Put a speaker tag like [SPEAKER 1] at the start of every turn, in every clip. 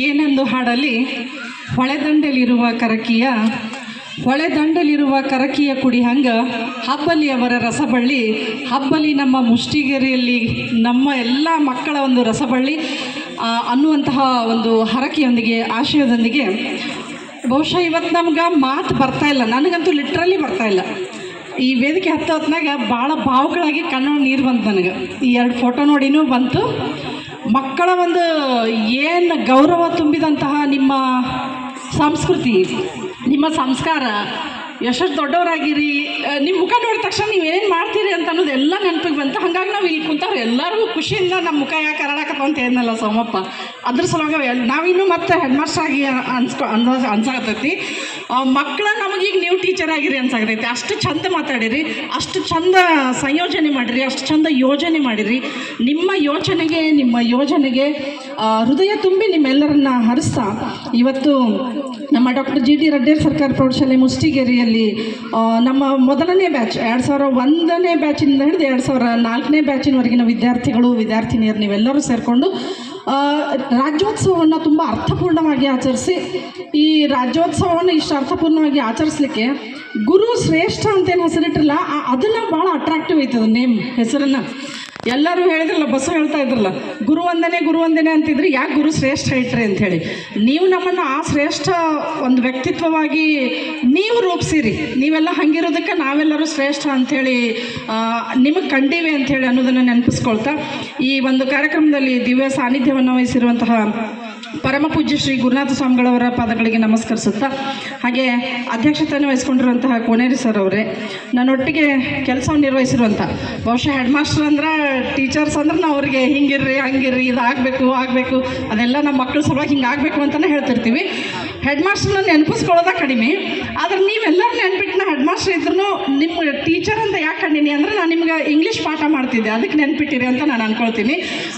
[SPEAKER 1] ಏನೆಂದು ಹಾಡಲಿ? ಹೊಳೆದಂಡೆಲಿರುವ ಕರಕಿಯ ಹೊಳೆದಂಡೆಲಿರುವ ಕರಕಿಯ ಕುಡಿ ಹಂಗ ಹಬ್ಬಲಿ ಅವರ ರಸಬಳ್ಳಿ. ಹಬ್ಬಲಿ ನಮ್ಮ ಮುಷ್ಟಿಗೆರೆಯಲ್ಲಿ ನಮ್ಮ ಎಲ್ಲ ಮಕ್ಕಳ ಒಂದು ರಸಬಳ್ಳಿ. ಅನ್ನುವಂತಹ ಒಂದು ಹರಕೆಯೊಂದಿಗೆ, ಆಶಯದೊಂದಿಗೆ. ಬಹುಶಃ ಇವತ್ತು ನಮ್ಗೆ ಮಾತು ಬರ್ತಾ ಇಲ್ಲ. ನನಗಂತೂ ಲಿಟ್ರಲಿ ಬರ್ತಾ ಇಲ್ಲ. ಈ ವೇದಿಕೆ ಹತ್ತ ಹೊತ್ನಾಗ ಭಾಳ ಭಾವುಗಳಾಗಿ ಕಣ್ಣು ನೀರು ಬಂತು ನನಗೆ. ಈ ಎರಡು ಫೋಟೋ ನೋಡಿನೂ ಬಂತು. ಮಕ್ಕಳ ಒಂದು ಏನು ಗೌರವ ತುಂಬಿದಂತಹ ನಿಮ್ಮ ಸಂಸ್ಕೃತಿ, ನಿಮ್ಮ ಸಂಸ್ಕಾರ. ಎಷ್ಟು ದೊಡ್ಡವರಾಗಿರಿ. ನಿಮ್ಮ ಮುಖ ನೋಡಿದ ತಕ್ಷಣ ನೀವು ಏನೇನು ಮಾಡ್ತೀರಿ ಅಂತ ಅನ್ನೋದು ಎಲ್ಲ ನೆನಪಿಗೆ ಬಂತು. ಹಾಗಾಗಿ ನಾವು ಇಲ್ಲಿ ಕುಂತವ್ರು. ಎಲ್ಲರಿಗೂ ಖುಷಿಯಿಂದ ನಮ್ಮ ಮುಖ ಯಾಕೆ ಅರಳಾಕತ್ತ ಅಂತ ಏನಲ್ಲ ಸೋಮಪ್ಪ. ಅದ್ರ ಸಲುವಾಗಿ ನಾವಿನ್ನೂ ಮತ್ತೆ ಹೆಡ್ ಮಾಸ್ಟರ್ ಆಗಿ ಅನ್ಸ್ಕೊ ಅನ್ಸ ಅನ್ಸಾಕತ್ತೈತಿ. ಮಕ್ಕಳ ನಮಗೀಗ ನೀವು ಟೀಚರ್ ಆಗಿರಿ ಅನ್ಸಾಗೈತೆ ಅಷ್ಟು ಚಂದ ಮಾತಾಡಿರಿ, ಅಷ್ಟು ಚಂದ ಸಂಯೋಜನೆ ಮಾಡಿರಿ, ಅಷ್ಟು ಚಂದ ಯೋಜನೆ ಮಾಡಿರಿ. ನಿಮ್ಮ ಯೋಚನೆಗೆ, ನಿಮ್ಮ ಯೋಜನೆಗೆ ಹೃದಯ ತುಂಬಿ ನಿಮ್ಮೆಲ್ಲರನ್ನ ಹರಿಸ್ತಾ, ಇವತ್ತು ನಮ್ಮ ಡಾಕ್ಟರ್ ಜಿ ಟಿ ರಡ್ಡೇರ್ ಸರ್ಕಾರಿ ಪ್ರೌಢಶಾಲೆ ಮುಸ್ಟಿಗೇರಿಯಲ್ಲಿ ನಮ್ಮ ಮೊದಲನೇ ಬ್ಯಾಚ್ ಎರಡು ಸಾವಿರ ಒಂದನೇ ಬ್ಯಾಚಿಂದ ಹಿಡಿದು ಎರಡು ಸಾವಿರ ನಾಲ್ಕನೇ ಬ್ಯಾಚಿನವರೆಗಿನ ವಿದ್ಯಾರ್ಥಿಗಳು, ವಿದ್ಯಾರ್ಥಿನಿಯರು ನೀವೆಲ್ಲರೂ ಸೇರಿಕೊಂಡು ರಾಜ್ಯೋತ್ಸವವನ್ನು ತುಂಬ ಅರ್ಥಪೂರ್ಣವಾಗಿ ಆಚರಿಸಿ, ಈ ರಾಜ್ಯೋತ್ಸವವನ್ನು ಇಷ್ಟು ಅರ್ಥಪೂರ್ಣವಾಗಿ ಆಚರಿಸ್ಲಿಕ್ಕೆ ಗುರು ಶ್ರೇಷ್ಠ ಅಂತೇನು ಹೆಸರಿಟ್ಟಿರಲ್ಲ ಅದನ್ನು ಭಾಳ ಅಟ್ರಾಕ್ಟಿವ್ ಐತದ ನೇಮ್, ಹೆಸರನ್ನು. ಎಲ್ಲರೂ ಹೇಳಿದ್ರಲ್ಲ, ಬಸವ ಹೇಳ್ತಾ ಇದ್ರಲ್ಲ, ಗುರು ಒಂದನೇ ಗುರು ಒಂದನೇ ಅಂತಿದ್ರಿ ಯಾಕೆ ಗುರು ಶ್ರೇಷ್ಠ ಇಟ್ರಿ ಹೇಳಿ. ನೀವು ನಮ್ಮನ್ನು ಆ ಶ್ರೇಷ್ಠ ಒಂದು ವ್ಯಕ್ತಿತ್ವವಾಗಿ ನೀವು ರೂಪಿಸಿರಿ. ನೀವೆಲ್ಲ ಹಂಗಿರೋದಕ್ಕೆ ನಾವೆಲ್ಲರೂ ಶ್ರೇಷ್ಠ ಅಂಥೇಳಿ ನಿಮಗೆ ಕಂಡೀವಿ ಅಂಥೇಳಿ ಅನ್ನೋದನ್ನು ನೆನಪಿಸ್ಕೊಳ್ತಾ, ಈ ಒಂದು ಕಾರ್ಯಕ್ರಮದಲ್ಲಿ ದಿವ್ಯ ಸಾನ್ನಿಧ್ಯವನ್ನು ವಹಿಸಿರುವಂತಹ ಪರಮ ಪೂಜ್ಯ ಶ್ರೀ ಗುರುನಾಥ ಸ್ವಾಮಿಗಳವರ ಪಾದಗಳಿಗೆ ನಮಸ್ಕರಿಸುತ್ತಾ, ಹಾಗೆ ಅಧ್ಯಕ್ಷತೆಯನ್ನು ವಹಿಸ್ಕೊಂಡಿರುವಂತಹ ಕೋನೇರಿ ಸರ್ ಅವರೇ, ನನ್ನೊಟ್ಟಿಗೆ ಕೆಲಸವನ್ನು ನಿರ್ವಹಿಸಿರುವಂಥ ಬಹುಶಃ ಹೆಡ್ ಮಾಸ್ಟರ್ ಅಂದ್ರೆ ಟೀಚರ್ಸ್ ಅಂದ್ರೆ ನಾವು ಅವ್ರಿಗೆ ಹಿಂಗಿರ್ರಿ, ಹಂಗಿರ್ರಿ ಇದು ಆಗಬೇಕು ಆಗಬೇಕು ಅದೆಲ್ಲ ನಮ್ಮ ಮಕ್ಕಳ ಸಲುವಾಗಿ ಹಿಂಗೆ ಆಗಬೇಕು ಅಂತಲೇ ಹೇಳ್ತಿರ್ತೀವಿ. ಹೆಡ್ ಮಾಸ್ಟರ್ನ ನೆನಪಿಸ್ಕೊಳ್ಳೋದ ಕಡಿಮೆ. ಆದ್ರೆ ನೀವೆಲ್ಲರೂ ನೆನ್ಪಿಟ್ಟು ನಾ ಹೆಡ್ ಮಾಸ್ಟರ್ ಇದ್ರೂ ನಿಮ್ಮ ಟೀಚರ್ ಅಂತ ಯಾಕೆ ಕಂಡೀನಿ ಅಂದ್ರೆ ನಾನು ನಿಮ್ಗೆ ಇಂಗ್ಲೀಷ್ ಪಾಠ ಮಾಡ್ತಿದ್ದೆ. ಅದಕ್ಕೆ ನೆನ್ಪಿಟ್ಟಿರಿ ಅಂತ ನಾನು ಅನ್ಕೊಳ್ತೀನಿ.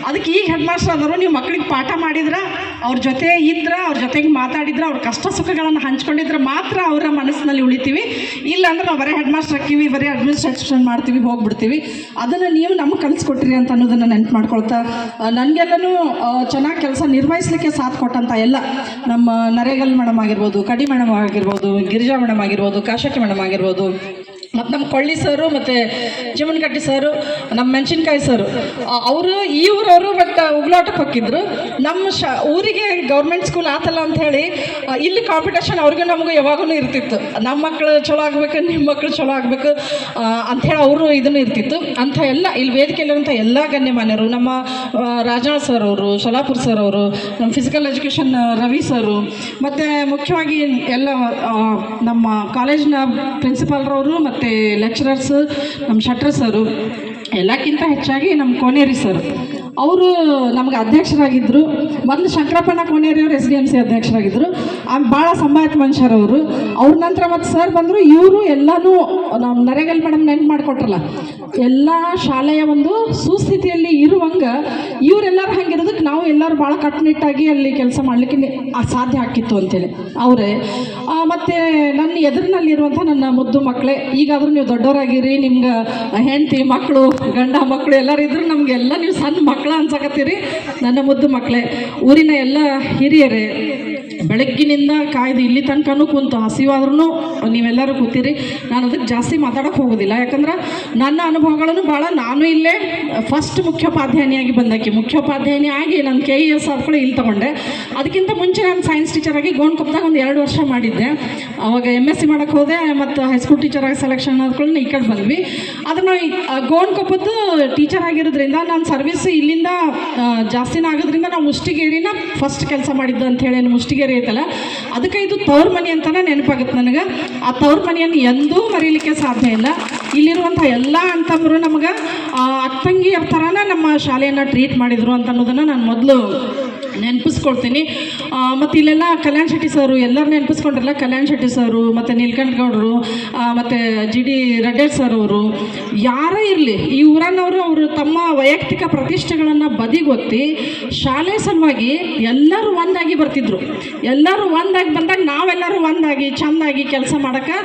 [SPEAKER 1] ಅದಕ್ಕೆ ಈಗ ಹೆಡ್ ಮಾಸ್ಟರ್ ಆದವರು ನೀವು ಮಕ್ಕಳಿಗೆ ಪಾಠ ಮಾಡಿದ್ರೆ, ಅವ್ರ ಜೊತೆ ಇದ್ರೆ, ಅವ್ರ ಜೊತೆಗೆ ಮಾತಾಡಿದ್ರೆ, ಅವ್ರ ಕಷ್ಟ ಸುಖಗಳನ್ನು ಹಂಚ್ಕೊಂಡಿದ್ರೆ ಮಾತ್ರ ಅವರ ಮನಸ್ಸಿನಲ್ಲಿ ಉಳಿತೀವಿ. ಇಲ್ಲಾಂದ್ರೆ ನಾವು ಬರೀ ಹೆಡ್ ಮಾಸ್ಟರ್ ಹಾಕಿವಿ ಬರೀ ಅಡ್ಮಿನಿಸ್ಟ್ರೇಷನ್ ಮಾಡ್ತೀವಿ, ಹೋಗ್ಬಿಡ್ತೀವಿ. ಅದನ್ನು ನೀವು ನಮ್ಗೆ ಕಲಿಸ್ಕೊಟ್ರಿ ಅಂತ ಅನ್ನೋದನ್ನು ನೆನ್ಪು ಮಾಡ್ಕೊಳ್ತಾ ನನಗೆಲ್ಲನೂ ಚೆನ್ನಾಗಿ ಕೆಲಸ ನಿರ್ವಹಿಸಲಿಕ್ಕೆ ಸಾಥ್ ಕೊಟ್ಟಂತ ಎಲ್ಲ ನಮ್ಮ ನರೇಗಲ್ ಮೇಡಮ್ ಆಗಿರ್ಬೋದು ಕಡಿ ಮೇಡಮ್ ಆಗಿರ್ಬೋದು ಗಿರಿಜಾ ಮೇಡಮ್ ಆಗಿರ್ಬೋದು ಕಾಶಕ್ಕೆ ಮೇಡಮ್ ಆಗಿರ್ಬೋದು. ಮತ್ತು ನಮ್ಮ ಕೊಳ್ಳಿ ಸರು ಮತ್ತು ಚಿಮನ್ಕಟ್ಟಿ ಸರು ನಮ್ಮ ಮೆಣಸಿನ್ಕಾಯಿ ಸರು. ಅವರು ಈ ಊರವರು ಮತ್ತು ಉಗ್ಲಾಟಕ್ಕೆ ಹೋಗಿದ್ರು ನಮ್ಮ ಶ, ಊರಿಗೆ ಗೌರ್ಮೆಂಟ್ ಸ್ಕೂಲ್ ಆತಲ್ಲ ಅಂತ ಹೇಳಿ ಇಲ್ಲಿ ಕಾಂಪಿಟೇಷನ್ ಅವ್ರಿಗೂ ನಮಗೂ ಯಾವಾಗಲೂ ಇರ್ತಿತ್ತು. ನಮ್ಮ ಮಕ್ಕಳು ಚಲೋ ಆಗಬೇಕು ನಿಮ್ಮ ಮಕ್ಕಳು ಚಲೋ ಆಗಬೇಕು ಅಂಥೇಳಿ ಅವರು ಇದನ್ನು ಇರ್ತಿತ್ತು. ಅಂಥ ಎಲ್ಲ, ಇಲ್ಲಿ ವೇದಿಕೆಯಲ್ಲಿರುವಂಥ ಎಲ್ಲ ಗಣ್ಯಮಾನ್ಯರು, ನಮ್ಮ ರಾಜಾ ಸರ್ ಅವರು ಸೊಲಾಪುರ್ ಸರ್ ಅವರು ನಮ್ಮ ಫಿಸಿಕಲ್ ಎಜುಕೇಷನ್ ರವಿ ಸರು ಮತ್ತು ಮುಖ್ಯವಾಗಿ ಎಲ್ಲ ನಮ್ಮ ಕಾಲೇಜಿನ ಪ್ರಿನ್ಸಿಪಾಲ್ರವರು ಮತ್ತು ಲೆಕ್ಚರರ್ಸ್ ನಮ್ಮ ಶಟ್ರ ಸರು ಎಲ್ಲಕ್ಕಿಂತ ಹೆಚ್ಚಾಗಿ ನಮ್ಮ ಕೋನೇರಿ ಸರ್ ಅವರು ನಮ್ಗೆ ಅಧ್ಯಕ್ಷರಾಗಿದ್ದರು ಮೊದಲು ಶಂಕರಪ್ಪಣ್ಣ ಕೋನೇರಿ ಅವರು ಎಸ್ ಡಿ ಎಂ ಸಿ ಅಧ್ಯಕ್ಷರಾಗಿದ್ದರು ಆಮೇಲೆ ಭಾಳ ಸಂಭಾಯತ್ ಮನುಷ್ಯರವರು ಅವ್ರ. ನಂತರ ಮತ್ತು ಸರ್ ಬಂದರು, ಇವರು ಎಲ್ಲನೂ ನಮ್ಮ ನರೇಗಲ್ ಮೇಡಮ್ ನೆನ್ಪು ಮಾಡಿಕೊಟ್ರಲ್ಲ. ಎಲ್ಲ ಶಾಲೆಯ ಒಂದು ಸುಸ್ಥಿತಿಯಲ್ಲಿ ಇರುವಂಗ ಇವರೆಲ್ಲರೂ ಹಂಗಿರೋದಕ್ಕೆ ನಾವು ಎಲ್ಲರೂ ಭಾಳ ಕಟ್ಟುನಿಟ್ಟಾಗಿ ಅಲ್ಲಿ ಕೆಲಸ ಮಾಡಲಿಕ್ಕೆ ಸಾಧ್ಯ ಆಕಿತ್ತು ಅಂತೇಳಿ. ಅವರೇ ಮತ್ತು ನನ್ನ ಎದುರಿನಲ್ಲಿರುವಂಥ ನನ್ನ ಮುದ್ದು ಮಕ್ಕಳೇ ಈಗಾದರೂ ನೀವು ದೊಡ್ಡವರಾಗಿರಿ, ನಿಮ್ಗೆ ಹೆಂಡತಿ ಮಕ್ಕಳು ಗಂಡ ಮಕ್ಕಳು ಎಲ್ಲರೂ ಇದ್ರು ನಮಗೆಲ್ಲ ನೀವು ಸಣ್ಣ ಮಕ್ಕಳ ಅನ್ಸಕತ್ತೀರಿ. ನನ್ನ ಮುದ್ದು ಮಕ್ಕಳೇ ಊರಿನ ಎಲ್ಲ ಹಿರಿಯರೇ, ಬೆಳಗ್ಗಿನಿಂದ ಕಾಯ್ದು ಇಲ್ಲಿ ತನಕನೂ ಕುಂತು ಹಸಿವಾದ್ರೂ ನೀವೆಲ್ಲರೂ ಕೂತೀರಿ. ನಾನು ಅದಕ್ಕೆ ಜಾಸ್ತಿ ಮಾತಾಡೋಕೆ ಹೋಗೋದಿಲ್ಲ. ಯಾಕಂದ್ರೆ ನನ್ನ ಅನುಭವಗಳನ್ನು ಭಾಳ ನಾನು ಇಲ್ಲೇ ಫಸ್ಟ್ ಮುಖ್ಯೋಪಾಧ್ಯಾಯಿನಿಯಾಗಿ ಬಂದಕ್ಕೆ. ಮುಖ್ಯೋಪಾಧ್ಯಾಯಿನಿ ಆಗಿ ನಾನು ಕೆ ಇ ಎಸ್ ಆದ್ಕೊಳ್ಳಿ ಇಲ್ಲಿ ತೊಗೊಂಡೆ. ಅದಕ್ಕಿಂತ ಮುಂಚೆ ನಾನು ಸೈನ್ಸ್ ಟೀಚರಾಗಿ ಗೋಣ್ಕೊಪ್ಪದಾಗ ಒಂದು ಎರಡು ವರ್ಷ ಮಾಡಿದ್ದೆ. ಅವಾಗ ಎಂ ಎಸ್ ಸಿ ಮಾಡೋಕ್ಕೆ ಹೋದೆ, ಮತ್ತು ಹೈಸ್ಕೂಲ್ ಟೀಚರಾಗಿ ಸೆಲೆಕ್ಷನ್ ಆದ್ಕೊಳ್ಳಿ ಈ ಕಡೆ ಬಂದ್ವಿ. ಆದರೆ ನಾವು ಗೋಣ್ಕೊಪ್ಪದ್ದು ಟೀಚರ್ ಆಗಿರೋದ್ರಿಂದ ನಾನು ಸರ್ವಿಸ್ ಇಲ್ಲಿಂದ ಜಾಸ್ತಿನ ಆಗೋದ್ರಿಂದ ನಾವು ಮುಷ್ಟಿಗೇರಿನ ಫಸ್ಟ್ ಕೆಲಸ ಮಾಡಿದ್ದು ಅಂತ ಹೇಳಿ ಮುಷ್ಟಿಗೇರಿ ಐತಲ್ಲ, ಅದಕ್ಕೆ ಇದು ತವ್ರ ಮನೆ ಅಂತಲೇ ನೆನಪಾಗುತ್ತೆ ನನಗೆ. ಆ ತವ್ರ ಮನೆಯನ್ನು ಎಂದೂ ಮರೀಲಿಕ್ಕೆ ಸಾಧ್ಯ ಇಲ್ಲ. ಇಲ್ಲಿರುವಂಥ ಎಲ್ಲ ಅಂಥವರು ನಮಗೆ ಅಕ್ಕಂಗಿ ಥರನೇ ನಮ್ಮ ಶಾಲೆಯನ್ನು ಟ್ರೀಟ್ ಮಾಡಿದರು ಅಂತ ಅನ್ನೋದನ್ನು ನಾನು ಮೊದಲು ನೆನಪಿಸ್ಕೊಳ್ತೀನಿ. ಮತ್ತು ಇಲ್ಲೆಲ್ಲ ಕಲ್ಯಾಣ್ ಶೆಟ್ಟಿ ಸರು ಎಲ್ಲರೂ ನೆನಪಿಸ್ಕೊಂಡ್ರಲ್ಲ ಕಲ್ಯಾಣ್ ಶೆಟ್ಟಿ ಸರು, ಮತ್ತು ಗೌಡರು ಮತ್ತು ಜಿ ಡಿ ರೆಡ್ಡೇರ್ ಸರ್ ಅವರು. ಯಾರೇ ಇರಲಿ, ಈ ಊರನ್ನವರು ಅವರು ತಮ್ಮ ವೈಯಕ್ತಿಕ ಪ್ರತಿಷ್ಠೆಗಳನ್ನು ಬದಿಗೊತ್ತಿ ಶಾಲೆ ಸಲುವಾಗಿ ಎಲ್ಲರೂ ಒಂದಾಗಿ ಬರ್ತಿದ್ರು. ಎಲ್ಲರೂ ಒಂದಾಗಿ ಬಂದಾಗ ನಾವೆಲ್ಲರೂ ಒಂದಾಗಿ, ಚೆಂದಾಗಿ ಕೆಲಸ ಮಾಡೋಕ್ಕೆ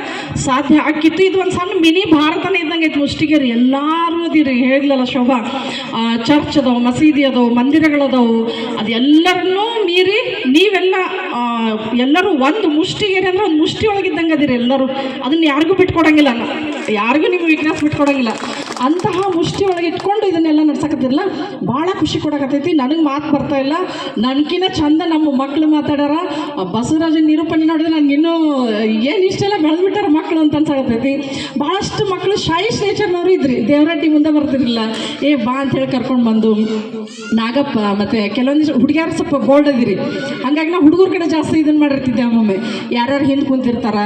[SPEAKER 1] ಸಾಧ್ಯ ಆಕಿತ್ತು ಇದು ಒಂದು ಸಣ್ಣ ಮಿನಿ ಭಾರತನೇ ಇದ್ದಂಗೆ ಇತ್ತು ಮುಷ್ಟಿಗೆರಿ. ಎಲ್ಲರೂ ಅದಿರಿ, ಹೇಳಿದ್ಲಲ್ಲ ಶೋಭಾ. ಚರ್ಚ್ ಅದಾವೆ, ಮಸೀದಿ ಅದಾವು ಮಂದಿರಗಳದಾವು ಅದೆಲ್ಲ ಎಲ್ಲರನ್ನೂ ಮೀರಿ ನೀವೆಲ್ಲ ಎಲ್ಲರೂ ಒಂದು ಮುಷ್ಟಿಗೇರಿ ಅಂದ್ರೆ ಒಂದು ಮುಷ್ಟಿ ಒಳಗಿದ್ದಂಗೆ ಅದಿರಿ ಎಲ್ಲರೂ ಅದನ್ನ ಯಾರಿಗೂ ಬಿಟ್ಕೊಡಂಗಿಲ್ಲ. ಯಾರಿಗೂ ನೀವು ವೀಕ್ನೆಸ್ ಬಿಟ್ಕೊಡಂಗಿಲ್ಲ ಅಂತಹ ಮುಷ್ಟಿ ಒಳಗೆ ಇಟ್ಕೊಂಡು ಇದನ್ನೆಲ್ಲ ನಡ್ಸಕತ್ತಿರಲ್ಲ ಭಾಳ ಖುಷಿ ಕೊಡಕತ್ತೈತಿ. ನನಗೆ ಮಾತು ಬರ್ತಾ ಇಲ್ಲ. ನನಗಿನ್ನ ಚಂದ ನಮ್ಮ ಮಕ್ಕಳು ಮಾತಾಡ್ಯಾರ. ಆ ಬಸವರಾಜ ನಿರೂಪಣೆ ನೋಡಿದ್ರೆ ನನಗೆ ಇನ್ನೂ ಏನು ಇಷ್ಟೆಲ್ಲ ಬೆಳೆದ್ಬಿಟ್ಟಾರ ಮಕ್ಕಳು ಅಂತ ಅನ್ಸಕತ್ತೈತಿ. ಭಾಳಷ್ಟು ಮಕ್ಕಳು ಶಾಯಿಸ್ ನೇಚರ್ನವರು ಇದ್ರಿ. ದೇವರಡ್ಡಿ ಮುಂದೆ ಬರ್ತಿರಲಿಲ್ಲ. ಏ, ಬಾ ಅಂತ ಹೇಳಿ ಕರ್ಕೊಂಡು ಬಂದು ನಾಗಪ್ಪ ಮತ್ತು ಕೆಲವೊಂದಿಷ್ಟು ಹುಡುಗಿಯಾರು ಸ್ವಲ್ಪ ಬೋಲ್ಡ್ ಅದಿರಿ. ಹಾಗಾಗಿ ನಾವು ಹುಡುಗರ ಕಡೆ ಜಾಸ್ತಿ ಇದನ್ನು ಮಾಡಿರ್ತಿದ್ದೆ ಒಮ್ಮೊಮ್ಮೆ. ಯಾರ್ಯಾರು ಹಿಂದೆ ಕುಂತಿರ್ತಾರ?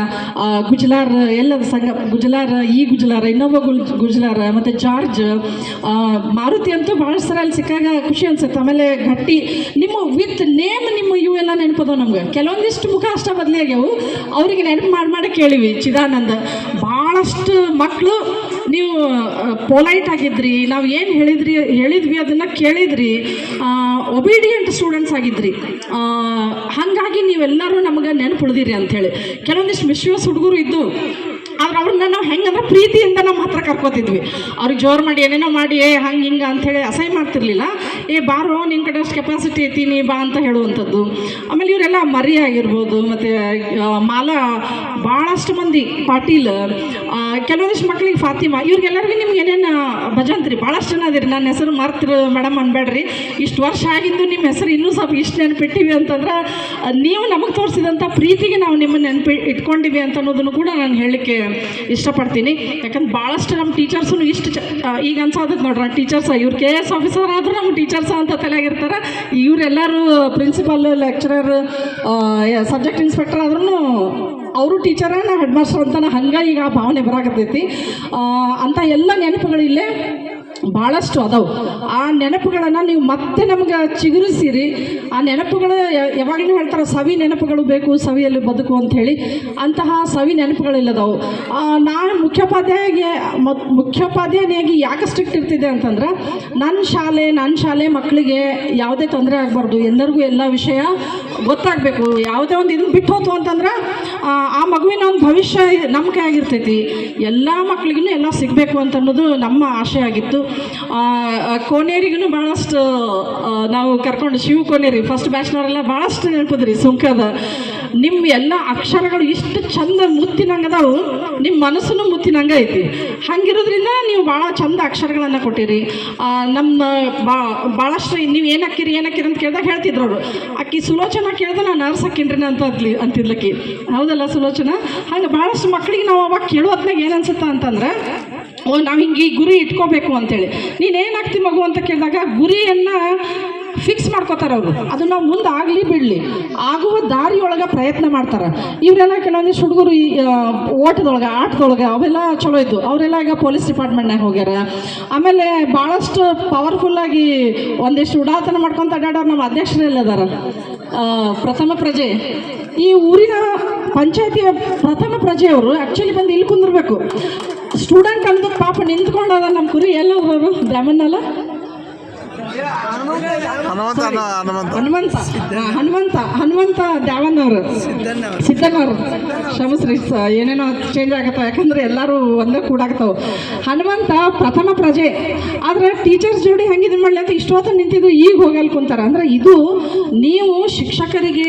[SPEAKER 1] ಗುಜಲಾರ್, ಎಲ್ಲದ ಸಂಘ, ಗುಜ್ಲಾರ, ಈ ಗುಜ್ಲಾರ, ಇನ್ನೊಬ್ಬ ಗುಲ್, ಗುಜ್ಲಾರ ಮತ್ತು ಜಾರ್ಜ್ ಮಾರುತಿ ಅಂತೂ ಭಾಳ ಸಲ ಅಲ್ಲಿ ಸಿಕ್ಕಾಗ ಖುಷಿ ಅನ್ಸುತ್ತೆ. ಆಮೇಲೆ ಗಟ್ಟಿ, ನಿಮ್ಮ ವಿತ್ ನೇಮ್, ನಿಮ್ಮ ಇವು ಎಲ್ಲ ನೆನಪದವು ನಮ್ಗೆ? ಕೆಲವೊಂದಿಷ್ಟು ಮುಖ ಅಷ್ಟ ಬದಲಿ ಆಗ್ಯಾವು. ಅವರಿಗೆ ನೆನಪು ಮಾಡಿ ಮಾಡಿ ಕೇಳಿವಿ, ಚಿದಾನಂದ. ಭಾಳಷ್ಟು ಮಕ್ಕಳು ನೀವು ಪೊಲೈಟ್ ಆಗಿದ್ರಿ, ನಾವು ಏನು ಹೇಳಿದ್ರಿ, ಹೇಳಿದ್ವಿ ಅದನ್ನು ಕೇಳಿದ್ರಿ. ಒಬಿಡಿಯಂಟ್ ಸ್ಟೂಡೆಂಟ್ಸ್ ಆಗಿದ್ರಿ. ಹಾಗಾಗಿ ನೀವೆಲ್ಲರೂ ನಮಗೆ ನೆನಪು ಉಳಿದಿರಿ ಅಂಥೇಳಿ ಕೆಲವೊಂದಿಷ್ಟು ಮಿಸ್ಯೂಸ್ ಹುಡುಗರು ಇದ್ದು ಆದ್ರೆ ಅವ್ರನ್ನ ನಾವು ಹೆಂಗಂದ್ರೆ ಪ್ರೀತಿಯಿಂದ ನಾವು ಮಾತ್ರ ಕರ್ಕೋತಿದ್ವಿ. ಅವ್ರಿಗೆ ಜೋರು ಮಾಡಿ, ಏನೇನೋ ಮಾಡಿ, ಏ, ಹಂಗೆ ಹಿಂಗೆ ಅಂಥೇಳಿ ಅಸಹ್ಯ ಮಾಡ್ತಿರ್ಲಿಲ್ಲ. ಏ, ಬಾರೋ ನಿನ್ನ ಕಡೆ ಅಷ್ಟು ಕೆಪಾಸಿಟಿ ಐತಿ, ನೀ ಬಾ ಅಂತ ಹೇಳುವಂಥದ್ದು. ಆಮೇಲೆ ಇವರೆಲ್ಲ ಮರಿ ಆಗಿರ್ಬೋದು ಮತ್ತು ಮಾಲಾ ಭಾಳಷ್ಟು ಮಂದಿ ಪಾಟೀಲ್ ಕೆಲವೊಂದಿಷ್ಟು ಮಕ್ಳಿಗೆ ಫಾತಿಮಾ, ಇವ್ರಿಗೆಲ್ಲರಿಗೂ ನಿಮ್ಗೆ ಏನೇನು ಭಜಂತ್ರಿ? ಭಾಳಷ್ಟು ಜನ ಅದಿರಿ. ನನ್ನ ಹೆಸರು ಮರ್ತಿರು ಮೇಡಮ್ ಅನ್ಬೇಡ್ರಿ. ಇಷ್ಟು ವರ್ಷ ಆಗಿದ್ದು ನಿಮ್ಮ ಹೆಸರು ಇನ್ನೂ ಸ್ವಲ್ಪ ಇಷ್ಟು ನೆನಪಿಟ್ಟಿವಿ ಅಂತಂದ್ರೆ ನೀವು ನಮಗೆ ತೋರಿಸಿದಂಥ ಪ್ರೀತಿಗೆ ನಾವು ನಿಮ್ಮನ್ನು ನೆನಪಿ ಇಟ್ಕೊಂಡಿವಿ ಅಂತ ಅನ್ನೋದನ್ನು ಕೂಡ ನಾನು ಹೇಳಲಿಕ್ಕೆ ಇಷ್ಟಪಡ್ತೀನಿ. ಯಾಕಂದ್ರೆ ಭಾಳಷ್ಟು ನಮ್ಮ ಟೀಚರ್ಸು ಇಷ್ಟು ಈಗ ಅನ್ಸೋದಕ್ಕೆ ನೋಡ್ರಿ ಟೀಚರ್ಸ್, ಇವ್ರು ಕೆ ಎಸ್ ಆಫೀಸರ್ ಆದರೂ ನಮ್ಮ ಟೀಚರ್ಸ್ ಅಂತ ತಲೆಯಾಗಿರ್ತಾರೆ. ಇವರೆಲ್ಲರೂ ಪ್ರಿನ್ಸಿಪಲ್, ಲೆಕ್ಚರರ್ ಸಬ್ಜೆಕ್ಟ್ ಇನ್ಸ್ಪೆಕ್ಟರ್ ಆದ್ರೂ ಅವರು ಟೀಚರ ನಾ ಹೆಡ್ ಮಾಸ್ಟರ್ ಅಂತ ಹಂಗೆ ಈಗ ಆ ಭಾವನೆ ಬರಾಕತ್ತೈತಿ. ಅಂತ ಎಲ್ಲ ನೆನಪುಗಳಿಲ್ಲೇ ಭಾಳಷ್ಟು ಅದಾವು. ಆ ನೆನಪುಗಳನ್ನು ನೀವು ಮತ್ತೆ ನಮ್ಗೆ ಚಿಗುರಿಸಿರಿ. ಆ ನೆನಪುಗಳು ಯಾವಾಗಲೂ ಹೇಳ್ತಾರೆ ಸವಿ ನೆನಪುಗಳು ಬೇಕು, ಸವಿಯಲ್ಲಿ ಬದುಕು ಅಂತ ಹೇಳಿ ಅಂತಹ ಸವಿ ನೆನಪುಗಳಿಲ್ಲದವು ನಾ ಮುಖ್ಯೋಪಾಧ್ಯಾಯಿಗೆ ಮತ್ ಮುಖ್ಯೋಪಾಧ್ಯಾಯನಿಯಾಗಿ ಯಾಕೆ ಸ್ಟ್ರಿಕ್ಟ್ ಇರ್ತಿದೆ ಅಂತಂದ್ರೆ ನನ್ನ ಶಾಲೆ ನನ್ನ ಶಾಲೆ ಮಕ್ಕಳಿಗೆ ಯಾವುದೇ ತೊಂದರೆ ಆಗಬಾರ್ದು. ಎಲ್ಲರಿಗೂ ಎಲ್ಲ ವಿಷಯ ಗೊತ್ತಾಗಬೇಕು. ಯಾವುದೇ ಒಂದು ಇದನ್ನು ಬಿಟ್ಟು ಹೋತು ಅಂತಂದ್ರೆ ಆ, ಮಗುವಿನ ಒಂದು ಭವಿಷ್ಯ ನಂಬಿಕೆ ಆಗಿರ್ತೈತಿ. ಎಲ್ಲ ಮಕ್ಳಿಗೂ ಎಲ್ಲ ಸಿಗಬೇಕು ಅಂತ ಅನ್ನೋದು ನಮ್ಮ ಆಶೆ ಆಗಿತ್ತು. ಕೋನೇರಿಗೂ ಭಾಳಷ್ಟು ನಾವು ಕರ್ಕೊಂಡು ಶಿವ ಕೋನೇರಿ ಫಸ್ಟ್ ಬ್ಯಾಚ್ನವರೆಲ್ಲ ಭಾಳಷ್ಟು ನೆನಪದ್ರಿ ಸುಂಕದ. ನಿಮ್ಮ ಎಲ್ಲ ಅಕ್ಷರಗಳು ಇಷ್ಟು ಚಂದ ಮುತ್ತಿನಂಗೆ ಅದಾವು ನಿಮ್ಮ ಮನಸ್ಸನ್ನು ಮುತ್ತಿನಂಗೆ ಐತಿ. ಹಂಗಿರೋದ್ರಿಂದ ನೀವು ಭಾಳ ಚಂದ ಅಕ್ಷರಗಳನ್ನು ಕೊಟ್ಟಿರಿ. ನಮ್ಮ ಬಾ ಭಾಳಷ್ಟು ನೀವು ಏನು ಹಾಕಿರಿ ಏನು ಹಾಕಿರಿ ಅಂತ ಕೇಳಿದಾಗ ಹೇಳ್ತಿದ್ರು ಅವರು. ಆಕಿ ಸುಲೋಚನ ಕೇಳಿದ್ರೆ ನಾನು ನರ್ಸ್ ಹಾಕಿನ್ರಿ ಅಂತ ಅದ್ಲಿ ಅಂತಿದ್ಲಕ್ಕಿ. ಹೌದಲ್ಲ ಸುಲೋಚನ? ಹಂಗೆ ಭಾಳಷ್ಟು ಮಕ್ಕಳಿಗೆ ನಾವು ಅವಾಗ ಕೇಳೋ ಹೊತ್ನಾಗ ಏನು ಅನ್ಸುತ್ತೆ ಅಂತಂದ್ರೆ, ಓ, ನಾವು ಹಿಂಗೆ ಈ ಗುರಿ ಇಟ್ಕೋಬೇಕು ಅಂತೇಳಿ. ನೀನು ಏನಾಗ್ತಿ ಮಗು? ಅಂತ ಕೇಳಿದಾಗ, ಗುರಿಯನ್ನು ಫಿಕ್ಸ್ ಮಾಡ್ಕೋತಾರೆ ಅವರು. ಅದು ನಾವು ಮುಂದೆ ಆಗಲಿ ಬಿಡಲಿ. ಆಗುವ ದಾರಿಯೊಳಗೆ ಪ್ರಯತ್ನ ಮಾಡ್ತಾರೆ. ಇವರೆಲ್ಲ ಕೆಲವೊಂದಿಷ್ಟು ಹುಡುಗರು ಈ ಓಟದೊಳಗೆ, ಆಟದೊಳಗೆ ಅವೆಲ್ಲ ಚಲೋ ಇದ್ದು ಅವರೆಲ್ಲ ಈಗ ಪೊಲೀಸ್ ಡಿಪಾರ್ಟ್ಮೆಂಟ್ನಾಗ ಹೋಗ್ಯಾರ. ಆಮೇಲೆ ಭಾಳಷ್ಟು ಪವರ್ಫುಲ್ಲಾಗಿ ಒಂದಿಷ್ಟು ಉಡಾತನ ಮಾಡ್ಕೊಂತ ಅಡ್ಡಾಡೋರು ನಮ್ಮ ಅಧ್ಯಕ್ಷರೆಲ್ಲ ಅದಾರ ಪ್ರಥಮ ಪ್ರಜೆ. ಈ ಊರಿನ ಪಂಚಾಯತಿಯ ಪ್ರಥಮ ಪ್ರಜೆಯವರು ಆ್ಯಕ್ಚುಲಿ ಬಂದು ಇಲ್ಲಿ ಕುಂದಿರ್ಬೇಕು. ಸ್ಟೂಡೆಂಟ್ ಅಂದ್ರೆ ಪಾಪ ನಿಂತ್ಕೊಂಡದ ನಮ್ಮ ಕುರಿ ಎಲ್ಲ ಅವರು ಬ್ರಾಹ್ಮಣಲ್ಲ
[SPEAKER 2] ಹನುಮಂತ ಹನುಮಂತ.
[SPEAKER 1] ಹನುಮಂತ. ಹನುಮಂತ ಹನುಮಂತ ದ್ಯಾವನ್ನವರು ಸಿದ್ದನವರು. ಕ್ಷಮಸ್ರಿ ಏನೇನೋ ಚೇಂಜ್ ಆಗತ್ತವ ಯಾಕಂದ್ರೆ ಎಲ್ಲರೂ ಒಂದೇ ಕೂಡಾಗ್ತಾವ ಹನುಮಂತ ಪ್ರಥಮ ಪ್ರಜೆ. ಆದ್ರೆ ಟೀಚರ್ಸ್ ಜೋಡಿ ಹೆಂಗೆ ಇದನ್ನ ಮಾಡ್ಲಿ ಅಂತ ಇಷ್ಟೊತ್ತು ನಿಂತಿದ್ದು ಈಗ ಹೋಗಲ್ ಕುಂತಾರ. ಅಂದ್ರೆ ಇದು ನೀವು ಶಿಕ್ಷಕರಿಗೆ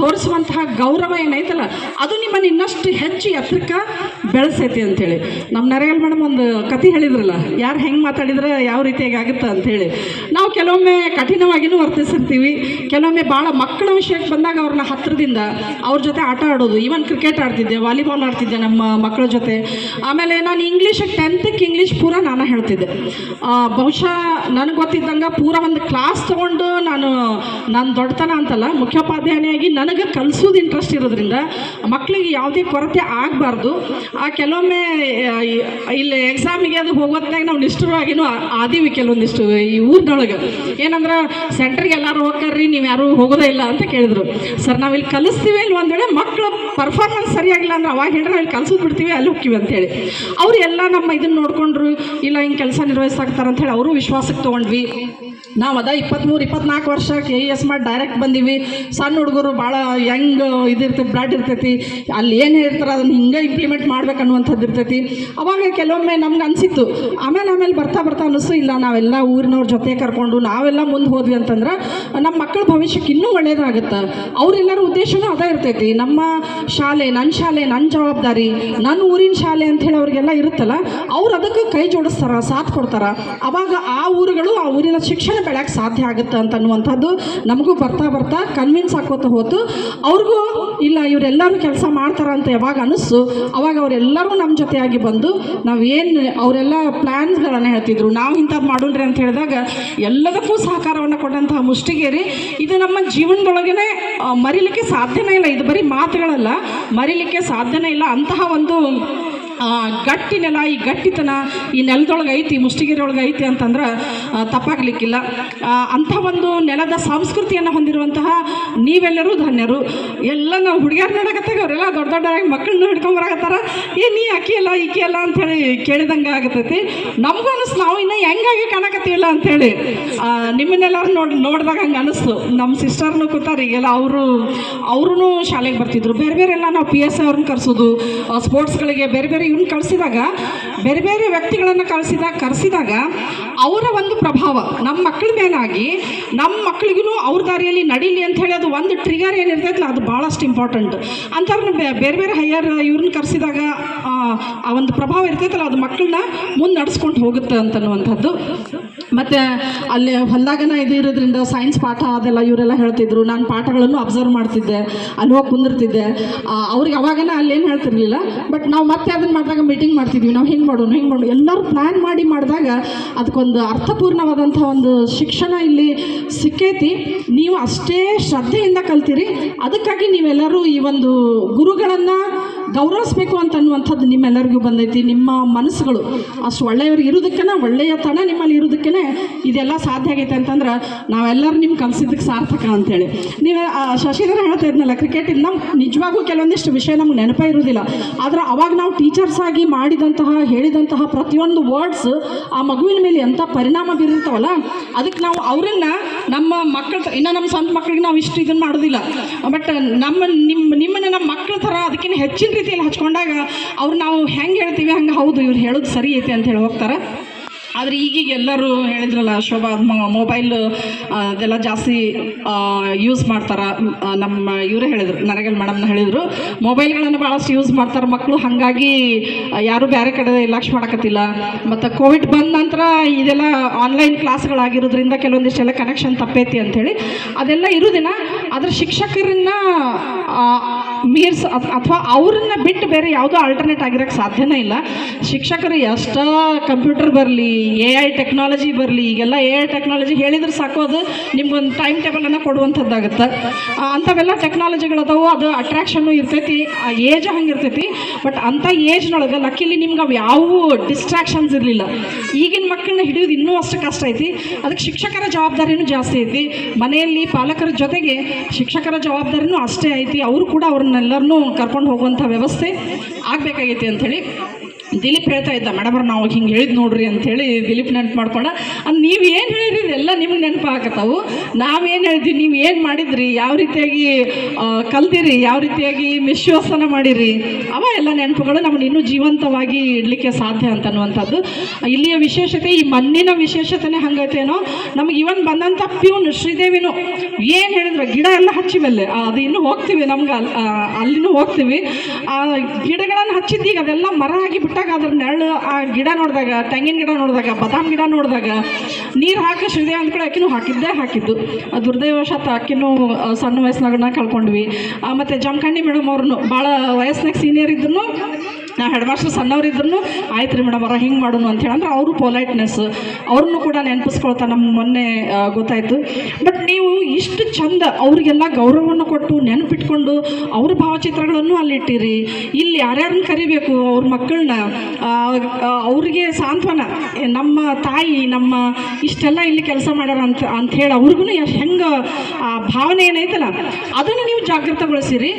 [SPEAKER 1] ತೋರಿಸುವಂತಹ ಗೌರವ ಏನೈತಲ್ಲ, ಅದು ನಿಮ್ಮನ್ನ ಇನ್ನಷ್ಟು ಹೆಚ್ಚು ಎತ್ತರಕ್ಕೆ ಬೆಳೆಸೈತಿ ಅಂತೇಳಿ. ನಮ್ಮ ನರೇಗಲ್ ಮೇಡಮ್ ಒಂದು ಕತೆ ಹೇಳಿದ್ರಲ್ಲ, ಯಾರು ಹೆಂಗೆ ಮಾತಾಡಿದ್ರೆ ಯಾವ ರೀತಿಯಾಗಿ ಆಗುತ್ತೆ ಅಂತೇಳಿ. ನಾವು ಕೆಲವೊಮ್ಮೆ ಕಠಿಣವಾಗಿಯೂ ವರ್ತಿಸಿರ್ತೀವಿ. ಕೆಲವೊಮ್ಮೆ ಭಾಳ ಮಕ್ಕಳ ವಿಷಯಕ್ಕೆ ಬಂದಾಗ ಅವ್ರನ್ನ ಹತ್ತಿರದಿಂದ ಅವ್ರ ಜೊತೆ ಆಟ ಆಡೋದು. ಈವನ್ ಕ್ರಿಕೆಟ್ ಆಡ್ತಿದ್ದೆ ವಾಲಿಬಾಲ್ ಆಡ್ತಿದ್ದೆ ನಮ್ಮ ಮಕ್ಕಳ ಜೊತೆ. ಆಮೇಲೆ ನಾನು ಇಂಗ್ಲೀಷ್ ಟೆಂತ್ಗೆ ಇಂಗ್ಲೀಷ್ ಪೂರ ನಾನು ಹೇಳ್ತಿದ್ದೆ. ಬಹುಶಃ ನನಗೆ ಗೊತ್ತಿದ್ದಂಗೆ ಪೂರ ಒಂದು ಕ್ಲಾಸ್ ತೊಗೊಂಡು ನಾನು ನನ್ನ ದೊಡ್ಡತನ ಅಂತಲ್ಲ, ಮುಖ್ಯೋಪಾಧ್ಯಾಯನಿಯಾಗಿ ನನಗೆ ಕಲಿಸೋದು ಇಂಟ್ರೆಸ್ಟ್ ಇರೋದ್ರಿಂದ ಮಕ್ಕಳಿಗೆ ಯಾವುದೇ ಕೊರತೆ ಆಗಬಾರ್ದು. ಆ, ಕೆಲವೊಮ್ಮೆ ಇಲ್ಲಿ ಎಕ್ಸಾಮಿಗೆ ಅದು ಹೋಗೋತ್ನಾಗ ನಾವು ನಿಷ್ಠುರವಾಗಿನೂ ಆದೀವಿ ಕೆಲವೊಂದಿಷ್ಟು ಈ ಊರಿನೊಳಗೆ. ಏನಂದ್ರೆ ಸೆಂಟ್ರಿಗೆ ಎಲ್ಲರೂ ಹೋಗ್ತಾರ್ರಿ, ನೀವು ಯಾರು ಹೋಗೋದೇ ಇಲ್ಲ ಅಂತ ಕೇಳಿದ್ರು. ಸರ್ ನಾವು ಇಲ್ಲಿ ಕಲಿಸ್ತೀವಿ ಇಲ್ಲಿ ಒಂದು ವೇಳೆ ಮಕ್ಕಳು ಪರ್ಫಾರ್ಮೆನ್ಸ್ ಸರಿಯಾಗಿಲ್ಲ ಅಂದ್ರೆ ಅವಾಗ ಹೇಳಿದ್ರೆ ನಾವು ಇಲ್ಲಿ ಕಲ್ಸೋದು ಬಿಡ್ತೀವಿ, ಅಲ್ಲಿ ಹೋಗ್ತೀವಿ ಅಂತೇಳಿ ಅವರು ಎಲ್ಲ ನಮ್ಮ ಇದನ್ನ ನೋಡ್ಕೊಂಡ್ರು, ಇಲ್ಲ ಹಿಂಗೆ ಕೆಲಸ ಅಂತ ಹೇಳಿ ಅವರು ವಿಶ್ವಾಸಕ್ಕೆ ತೊಗೊಂಡ್ವಿ. ನಾವು ಅದ ಇಪ್ಪತ್ತ್ಮೂರು ಇಪ್ಪತ್ನಾಲ್ಕು ವರ್ಷ ಕೆ ಇ ಎಸ್ ಮಾಡಿ ಡೈರೆಕ್ಟ್ ಬಂದೀವಿ. ಸಣ್ಣ ಹುಡುಗರು ಭಾಳ ಯಂಗ್ ಇದಿರ್ತೈತಿ ಬ್ರಾಡ್ ಇರ್ತೈತಿ. ಅಲ್ಲಿ ಏನು ಹೇಳ್ತಾರೆ ಅದನ್ನು ಹಿಂಗೆ ಇಂಪ್ಲಿಮೆಂಟ್ ಮಾಡ್ಬೇಕು ಅನ್ನುವಂಥದ್ದು ಇರ್ತೈತಿ. ಅವಾಗ ಕೆಲವೊಮ್ಮೆ ನಮ್ಗೆ ಅನಿಸಿತ್ತು, ಆಮೇಲೆ ಆಮೇಲೆ ಬರ್ತಾ ಬರ್ತಾ ಅನ್ನಿಸ್ತು ಇಲ್ಲ ನಾವೆಲ್ಲ ಊರಿನವ್ರ ಜೊತೆ ಕರ್ಕೊಂಡು ನಾವೆಲ್ಲ ಮುಂದೆ ಹೋದ್ವಿ ಅಂತಂದ್ರೆ ನಮ್ಮ ಮಕ್ಕಳ ಭವಿಷ್ಯಕ್ಕೆ ಇನ್ನೂ ಒಳ್ಳೇದಾಗುತ್ತೆ. ಅವರೆಲ್ಲರ ಉದ್ದೇಶವೂ ಅದೇ ಇರ್ತೈತಿ. ನಮ್ಮ ಶಾಲೆ ನನ್ನ ಶಾಲೆ ನನ್ನ ಜವಾಬ್ದಾರಿ ನನ್ನ ಊರಿನ ಶಾಲೆ ಅಂತ ಹೇಳಿ ಅವ್ರಿಗೆಲ್ಲ ಇರುತ್ತಲ್ಲ, ಅವ್ರು ಅದಕ್ಕೆ ಕೈ ಜೋಡಿಸ್ತಾರ, ಸಾಥ್ ಕೊಡ್ತಾರ. ಅವಾಗ ಆ ಊರುಗಳು, ಆ ಊರಿನ ಶಿಕ್ಷಣ ಬೆಳೆಯಕ್ಕೆ ಸಾಧ್ಯ ಆಗುತ್ತೆ ಅಂತ ಅನ್ನುವಂಥದ್ದು ನಮಗೂ ಬರ್ತಾ ಬರ್ತಾ ಕನ್ವಿನ್ಸ್ ಆಕೋತ ಹೋತು. ಅವ್ರಿಗೂ ಇಲ್ಲ ಇವರೆಲ್ಲರೂ ಕೆಲಸ ಮಾಡ್ತಾರ ಅಂತ ಯಾವಾಗ ಅನಿಸ್ತು ಅವಾಗ ಅವರೆಲ್ಲರೂ ನಮ್ಮ ಜೊತೆಯಾಗಿ ಬಂದು ನಾವು ಏನು ಅವರೆಲ್ಲ ಪ್ಲ್ಯಾನ್ಸ್ಗಳನ್ನು ಹೇಳ್ತಿದ್ರು. ನಾವು ಇಂಥದ್ದು ಮಾಡೋಣ್ರಿ ಅಂತ ಹೇಳಿದಾಗ ಎಲ್ಲದಕ್ಕೂ ಸಹಕಾರವನ್ನು ಕೊಟ್ಟಂತಹ ಮುಷ್ಟಿಗೇರಿ ಇದು ನಮ್ಮ ಜೀವನದೊಳಗೇ ಮರಿಲಿಕ್ಕೆ ಸಾಧ್ಯನೇ ಇಲ್ಲ. ಇದು ಬರೀ ಮಾತುಗಳಲ್ಲ, ಮರಿಲಿಕ್ಕೆ ಸಾಧ್ಯನೇ ಇಲ್ಲ. ಅಂತಹ ಒಂದು ಗಟ್ಟಿ ನೆಲ, ಈ ಗಟ್ಟಿತನ ಈ ನೆಲದೊಳಗೆ ಐತಿ ಮುಷ್ಟಿಗೆರೆಯೊಳಗೆ ಐತಿ ಅಂತಂದ್ರೆ ತಪ್ಪಾಗಲಿಕ್ಕಿಲ್ಲ. ಅಂಥ ಒಂದು ನೆಲದ ಸಂಸ್ಕೃತಿಯನ್ನು ಹೊಂದಿರುವಂತಹ ನೀವೆಲ್ಲರೂ ಧನ್ಯರು. ಎಲ್ಲ ನಾವು ಹುಡುಗಿಯರು ನೋಡಕತ್ತಾಗ ಅವರೆಲ್ಲ ದೊಡ್ಡ ದೊಡ್ಡದಾಗಿ ಮಕ್ಕಳನ್ನ ಹಿಡ್ಕೊಂಬರಾಕತ್ತಾರ ಏ, ನೀ ಅಕ್ಕಿ ಅಲ್ಲ, ಈಕಿ ಅಲ್ಲ ಅಂಥೇಳಿ ಕೇಳಿದಂಗೆ ಆಗತೈತಿ. ನಮಗೂ ಅನಿಸ್ತು, ನಾವು ಇನ್ನೂ ಹೆಂಗಾಗಿ ಕಾಣಕತ್ತೀವಿಲ್ಲ ಅಂಥೇಳಿ ನಿಮ್ಮನ್ನೆಲ್ಲರೂ ನೋಡಿ, ನೋಡಿದಾಗ ಹಂಗೆ ಅನಿಸ್ತು. ನಮ್ಮ ಸಿಸ್ಟರ್ನು ಕೂತಾರೆ, ಈಗೆಲ್ಲ ಅವರು ಅವ್ರೂ ಶಾಲೆಗೆ ಬರ್ತಿದ್ರು. ಬೇರೆ ಬೇರೆ ಎಲ್ಲ ನಾವು ಪಿ ಎಸ್ ಅವ್ರನ್ನ ಕರೆಸೋದು ಸ್ಪೋರ್ಟ್ಸ್ಗಳಿಗೆ ಬೇರೆ ಬೇರೆ ಇವ್ನ ಕಳಿಸಿದಾಗ, ಬೇರೆ ಬೇರೆ ವ್ಯಕ್ತಿಗಳನ್ನು ಕಳಿಸಿದಾಗ ಕರೆಸಿದಾಗ ಅವರ ಒಂದು ಪ್ರಭಾವ. ನಮ್ಮ ಮಕ್ಕಳ ಮೇಲಾಗಿ ನಮ್ಮ ಮಕ್ಕಳಿಗೂ ಅವ್ರ ದಾರಿಯಲ್ಲಿ ನಡೀಲಿ ಅಂತ ಹೇಳಿ ಅದು ಒಂದು ಟ್ರಿಗರ್ ಏನಿರ್ತೈತಲ್ಲ ಅದು ಭಾಳಷ್ಟು ಇಂಪಾರ್ಟೆಂಟ್ ಅಂಥವ್ರನ್ನ ಬೇರೆ ಬೇರೆ ಹೈಯರ್ ಇವ್ರನ್ನ ಕರೆಸಿದಾಗ, ಆ ಒಂದು ಪ್ರಭಾವ ಇರ್ತೈತಲ್ಲ, ಅದು ಮಕ್ಕಳನ್ನ ಮುಂದೆ ನಡೆಸ್ಕೊಂಡು ಹೋಗುತ್ತೆ ಅಂತನ್ನುವಂಥದ್ದು. ಮತ್ತು ಅಲ್ಲಿ ಹೊಲ್ದಾಗನ ಇದು ಇರೋದ್ರಿಂದ ಸೈನ್ಸ್ ಪಾಠ ಅದೆಲ್ಲ ಇವರೆಲ್ಲ ಹೇಳ್ತಿದ್ರು. ನಾನು ಪಾಠಗಳನ್ನು ಅಬ್ಸರ್ವ್ ಮಾಡ್ತಿದ್ದೆ, ಅಲ್ಲಿ ಹೋಗಿ ಕುಂದಿರ್ತಿದ್ದೆ. ಅವ್ರಿಗೆ ಅವಾಗನ ಅಲ್ಲೇನು ಹೇಳ್ತಿರ್ಲಿಲ್ಲ ಬಟ್ ನಾವು ಮತ್ತೆ ಅದನ್ನು ಮಾಡಿದಾಗ ಮೀಟಿಂಗ್ ಮಾಡ್ತಿದ್ವಿ. ನಾವು ಹೆಂಗೆ ಮಾಡೋಣ, ಹಿಂಗೆ ಮಾಡೋಣ? ಎಲ್ಲರೂ ಪ್ಲ್ಯಾನ್ ಮಾಡಿ ಮಾಡಿದಾಗ ಅದಕ್ಕೊಂದು ಅರ್ಥಪೂರ್ಣವಾದಂಥ ಒಂದು ಶಿಕ್ಷಣ ಇಲ್ಲಿ ಸಿಕ್ಕೈತಿ. ನೀವು ಅಷ್ಟೇ ಶ್ರದ್ಧೆಯಿಂದ ಕಲ್ತೀರಿ. ಅದಕ್ಕಾಗಿ ನೀವೆಲ್ಲರೂ ಈ ಒಂದು ಗುರುಗಳನ್ನು ಗೌರವಿಸ್ಬೇಕು ಅಂತ ಅನ್ನುವಂಥದ್ದು ನಿಮ್ಮೆಲ್ಲರಿಗೂ ಬಂದೈತಿ. ನಿಮ್ಮ ಮನಸ್ಸುಗಳು ಅಷ್ಟು ಒಳ್ಳೆಯವ್ರಿಗೆ ಇರೋದಕ್ಕೇನೆ, ಒಳ್ಳೆಯ ತನ ನಿಮ್ಮಲ್ಲಿ ಇರೋದಕ್ಕೇ ಇದೆಲ್ಲ ಸಾಧ್ಯ ಆಗೈತೆ ಅಂತಂದ್ರೆ ನಾವೆಲ್ಲರೂ ನಿಮ್ಮ ಕಲಿಸಿದ್ದಕ್ಕೆ ಸಾರ್ಥಕ ಅಂತೇಳಿ. ನೀವು ಶಶಿಧರ ಹೇಳ್ತಾ ಇದ್ನಲ್ಲ ಕ್ರಿಕೆಟಿಂದ ನಿಜವಾಗೂ ಕೆಲವೊಂದಿಷ್ಟು ವಿಷಯ ನಮ್ಗೆ ನೆನಪೇ ಇರೋದಿಲ್ಲ. ಆದರೆ ಅವಾಗ ನಾವು ಟೀಚರ್ಸ್ ಆಗಿ ಮಾಡಿದಂತಹ, ಹೇಳಿದಂತಹ ಪ್ರತಿಯೊಂದು ವರ್ಡ್ಸ್ ಆ ಮಗುವಿನ ಮೇಲೆ ಎಂಥ ಪರಿಣಾಮ ಬೀರಿರ್ತಾವಲ್ಲ, ಅದಕ್ಕೆ ನಾವು ಅವರನ್ನ ನಮ್ಮ ಮಕ್ಕಳ ಇನ್ನು ನಮ್ಮ ಸ್ವಂತ ಮಕ್ಕಳಿಗೆ ನಾವು ಇಷ್ಟು ಇದನ್ನು ಮಾಡೋದಿಲ್ಲ. ಬಟ್ ನಮ್ಮ, ನಿಮ್ಮ, ನಿಮ್ಮನ್ನು ನಮ್ಮ ಮಕ್ಕಳ ಥರ ಅದಕ್ಕಿಂತ ಹೆಚ್ಚಿನ ರೀತಿಯಲ್ಲಿ ಹಚ್ಕೊಂಡಾಗ ಅವ್ರು ನಾವು ಹೆಂಗೆ ಹೇಳ್ತೀವಿ ಹಂಗೆ ಹೌದು, ಇವ್ರು ಹೇಳೋದು ಸರಿ ಐತೆ ಅಂತ ಹೇಳಿ ಹೋಗ್ತಾರೆ. ಆದರೆ ಈಗೀಗ ಎಲ್ಲರೂ ಹೇಳಿದ್ರಲ್ಲ, ಶೋಭಾ ಮೊಬೈಲ್ ಅದೆಲ್ಲ ಜಾಸ್ತಿ ಯೂಸ್ ಮಾಡ್ತಾರೆ. ನಮ್ಮ ಇವರೇ ಹೇಳಿದರು, ನರಗಲ್ ಮೇಡಮ್ನ ಹೇಳಿದರು ಮೊಬೈಲ್ಗಳನ್ನು ಭಾಳಷ್ಟು ಯೂಸ್ ಮಾಡ್ತಾರೆ ಮಕ್ಕಳು ಹಾಗಾಗಿ ಯಾರು ಬೇರೆ ಕಡೆ ಲಕ್ಷ ಮಾಡಕತ್ತಿಲ್ಲ. ಮತ್ತು ಕೋವಿಡ್ ಬಂದ ನಂತರ ಇದೆಲ್ಲ ಆನ್ಲೈನ್ ಕ್ಲಾಸ್ಗಳಾಗಿರೋದ್ರಿಂದ ಕೆಲವೊಂದಿಷ್ಟೆಲ್ಲ ಕನೆಕ್ಷನ್ ತಪ್ಪೈತಿ ಅಂಥೇಳಿ ಅದೆಲ್ಲ ಇರೋದಿನ, ಆದರೆ ಶಿಕ್ಷಕರನ್ನ ಮೀರ್ಸ್ ಅಥವಾ ಅವ್ರನ್ನ ಬಿಟ್ಟು ಬೇರೆ ಯಾವುದೋ ಆಲ್ಟರ್ನೇಟ್ ಆಗಿರೋಕ್ಕೆ ಸಾಧ್ಯನೇ ಇಲ್ಲ. ಶಿಕ್ಷಕರು ಎಷ್ಟ ಕಂಪ್ಯೂಟರ್ ಬರಲಿ ಎ ಐ ಟೆಕ್ನಾಲಜಿ ಬರಲಿ, ಈಗೆಲ್ಲ ಎ ಐ ಟೆಕ್ನಾಲಜಿ ಹೇಳಿದ್ರೆ ಸಾಕು, ಅದು ನಿಮ್ಗೊಂದು ಟೈಮ್ ಟೇಬಲನ್ನು ಕೊಡುವಂಥದ್ದಾಗುತ್ತೆ. ಅಂಥವೆಲ್ಲ ಟೆಕ್ನಾಲಜಿಗಳದಾವು ಅದು ಅಟ್ರಾಕ್ಷನ್ನು ಇರ್ತೈತಿ, ಆ ಏಜ್ ಹಂಗೆ ಇರ್ತೈತಿ ಬಟ್ ಅಂಥ ಏಜ್ನೊಳಗೆ ಲಕ್ಕಿಲಿ ನಿಮ್ಗೆ ಅವು ಯಾವ ಡಿಸ್ಟ್ರಾಕ್ಷನ್ಸ್ ಇರಲಿಲ್ಲ. ಈಗಿನ ಮಕ್ಕಳನ್ನ ಹಿಡಿಯೋದು ಇನ್ನೂ ಅಷ್ಟು ಕಷ್ಟ ಐತಿ. ಅದಕ್ಕೆ ಶಿಕ್ಷಕರ ಜವಾಬ್ದಾರಿನೂ ಜಾಸ್ತಿ ಐತಿ. ಮನೆಯಲ್ಲಿ ಪಾಲಕರ ಜೊತೆಗೆ ಶಿಕ್ಷಕರ ಜವಾಬ್ದಾರಿನೂ ಅಷ್ಟೇ ಐತಿ. ಅವರು ಕೂಡ ಅವ್ರನ್ನೆಲ್ಲರನ್ನೂ ಕರ್ಕೊಂಡು ಹೋಗುವಂಥ ವ್ಯವಸ್ಥೆ ಆಗಬೇಕಾಗೈತಿ ಅಂಥೇಳಿ ದಿಲೀಪ್ ಹೇಳ್ತಾ ಇದ್ದ ಮೇಡಮರ್ ನಾವು ಹಿಂಗೆ ಹೇಳಿದ್ ನೋಡ್ರಿ ಅಂಥೇಳಿ ದಿಲೀಪ್ ನೆನಪು ಮಾಡ್ಕೊಂಡ, ಅದು ನೀವು ಏನು ಹೇಳಿದ್ರಿ ಎಲ್ಲ ನಿಮ್ಗೆ ನೆನಪು ಆಗತ್ತಾವು. ನಾವೇನು ಹೇಳಿದ್ವಿ ನೀವು ಏನು ಮಾಡಿದ್ರಿ, ಯಾವ ರೀತಿಯಾಗಿ ಕಲ್ತಿರಿ ಯಾವ ರೀತಿಯಾಗಿ ಮಿಶ್ವಾಸನ ಮಾಡಿರಿ, ಅವ ಎಲ್ಲ ನೆನಪುಗಳು ನಮ್ಮನ್ನು ಇನ್ನೂ ಜೀವಂತವಾಗಿ ಇಡಲಿಕ್ಕೆ ಸಾಧ್ಯ ಅಂತ ಅನ್ನುವಂಥದ್ದು. ಇಲ್ಲಿಯ ವಿಶೇಷತೆ, ಈ ಮಣ್ಣಿನ ವಿಶೇಷತೆನೇ ಹಂಗೈತೇನೋ, ನಮಗೆ ಇವನ್ ಬಂದಂಥ ಪ್ಯೂನ್ ಶ್ರೀದೇವಿನೂ, ಏನು ಹೇಳಿದ್ರು, ಗಿಡ ಎಲ್ಲ ಹಚ್ಚಿವಲ್ಲೆ ಅದು ಇನ್ನೂ ಹೋಗ್ತೀವಿ ನಮ್ಗೆ ಅಲ್ಲಿ ಅಲ್ಲಿನೂ ಹೋಗ್ತೀವಿ. ಆ, ಗಿಡಗಳನ್ನು ಹಚ್ಚಿದ್ದೀಗ ಅದೆಲ್ಲ ಮರ ಆಗಿ ಬಿಟ್ಟಾಗ ಅದ್ರ ನೆರಳು, ಆ ಗಿಡ ನೋಡಿದಾಗ, ತೆಂಗಿನ ಗಿಡ ನೋಡಿದಾಗ, ಬದಾಮ್ ಗಿಡ ನೋಡಿದಾಗ ನೀರು ಹಾಕಿ ಶ್ರೀದೇವಿ ಅಂತ ಕೂಡ ಅಕ್ಕಿನೂ ಹಾಕಿದ್ದೇ ಹಾಕಿದ್ದು. ದುರ್ದೈವಶಾತ್ ಅಕ್ಕಿನೂ ಸಣ್ಣ ವಯಸ್ಸಿನಾಗ ಕಳ್ಕೊಂಡ್ವಿ. ಮತ್ತೆ ಜಮಖಂಡಿ ಮೇಡಮ್ ಅವ್ರನ್ನು ಭಾಳ ವಯಸ್ಸಿನಾಗ ಸೀನಿಯರ್ ಇದ್ರು ನಾ ಹೆಡ್ ಮಾಸ್ಟರ್ ಸಣ್ಣವರಿದ್ರು ಆಯ್ತು ರೀ ಮೇಡಮ್, ಅವ್ರ ಹಿಂಗೆ ಮಾಡೋಣ ಅಂತ ಹೇಳಿ. ಅಂದ್ರೆ ಅವರು ಪೊಲೈಟ್ನೆಸ್, ಅವ್ರನ್ನು ಕೂಡ ನೆನಪಿಸ್ಕೊಳ್ತಾ ನಮ್ಮ ಮೊನ್ನೆ ಗೊತ್ತಾಯಿತು. ಬಟ್ ನೀವು ಇಷ್ಟು ಚಂದ ಅವ್ರಿಗೆಲ್ಲ ಗೌರವವನ್ನು ಕೊಟ್ಟು ನೆನಪಿಟ್ಕೊಂಡು ಅವ್ರ ಭಾವಚಿತ್ರಗಳನ್ನು ಅಲ್ಲಿಟ್ಟಿರಿ. ಇಲ್ಲಿ ಯಾರ್ಯಾರನ್ನು ಕರಿಬೇಕು ಅವ್ರ ಮಕ್ಕಳನ್ನ? ಅವ್ರಿಗೆ ಸಾಂತ್ವನ ನಮ್ಮ ತಾಯಿ, ನಮ್ಮ ಇಷ್ಟೆಲ್ಲ ಇಲ್ಲಿ ಕೆಲಸ ಮಾಡ್ಯಾರ ಅಂತ ಅಂಥೇಳಿ ಅವ್ರಿಗೂ ಹೆಂಗೆ, ಆ, ಭಾವನೆ ಏನೈತಲ್ಲ, ಅದನ್ನು ನೀವು ಜಾಗೃತಗೊಳಿಸಿರಿ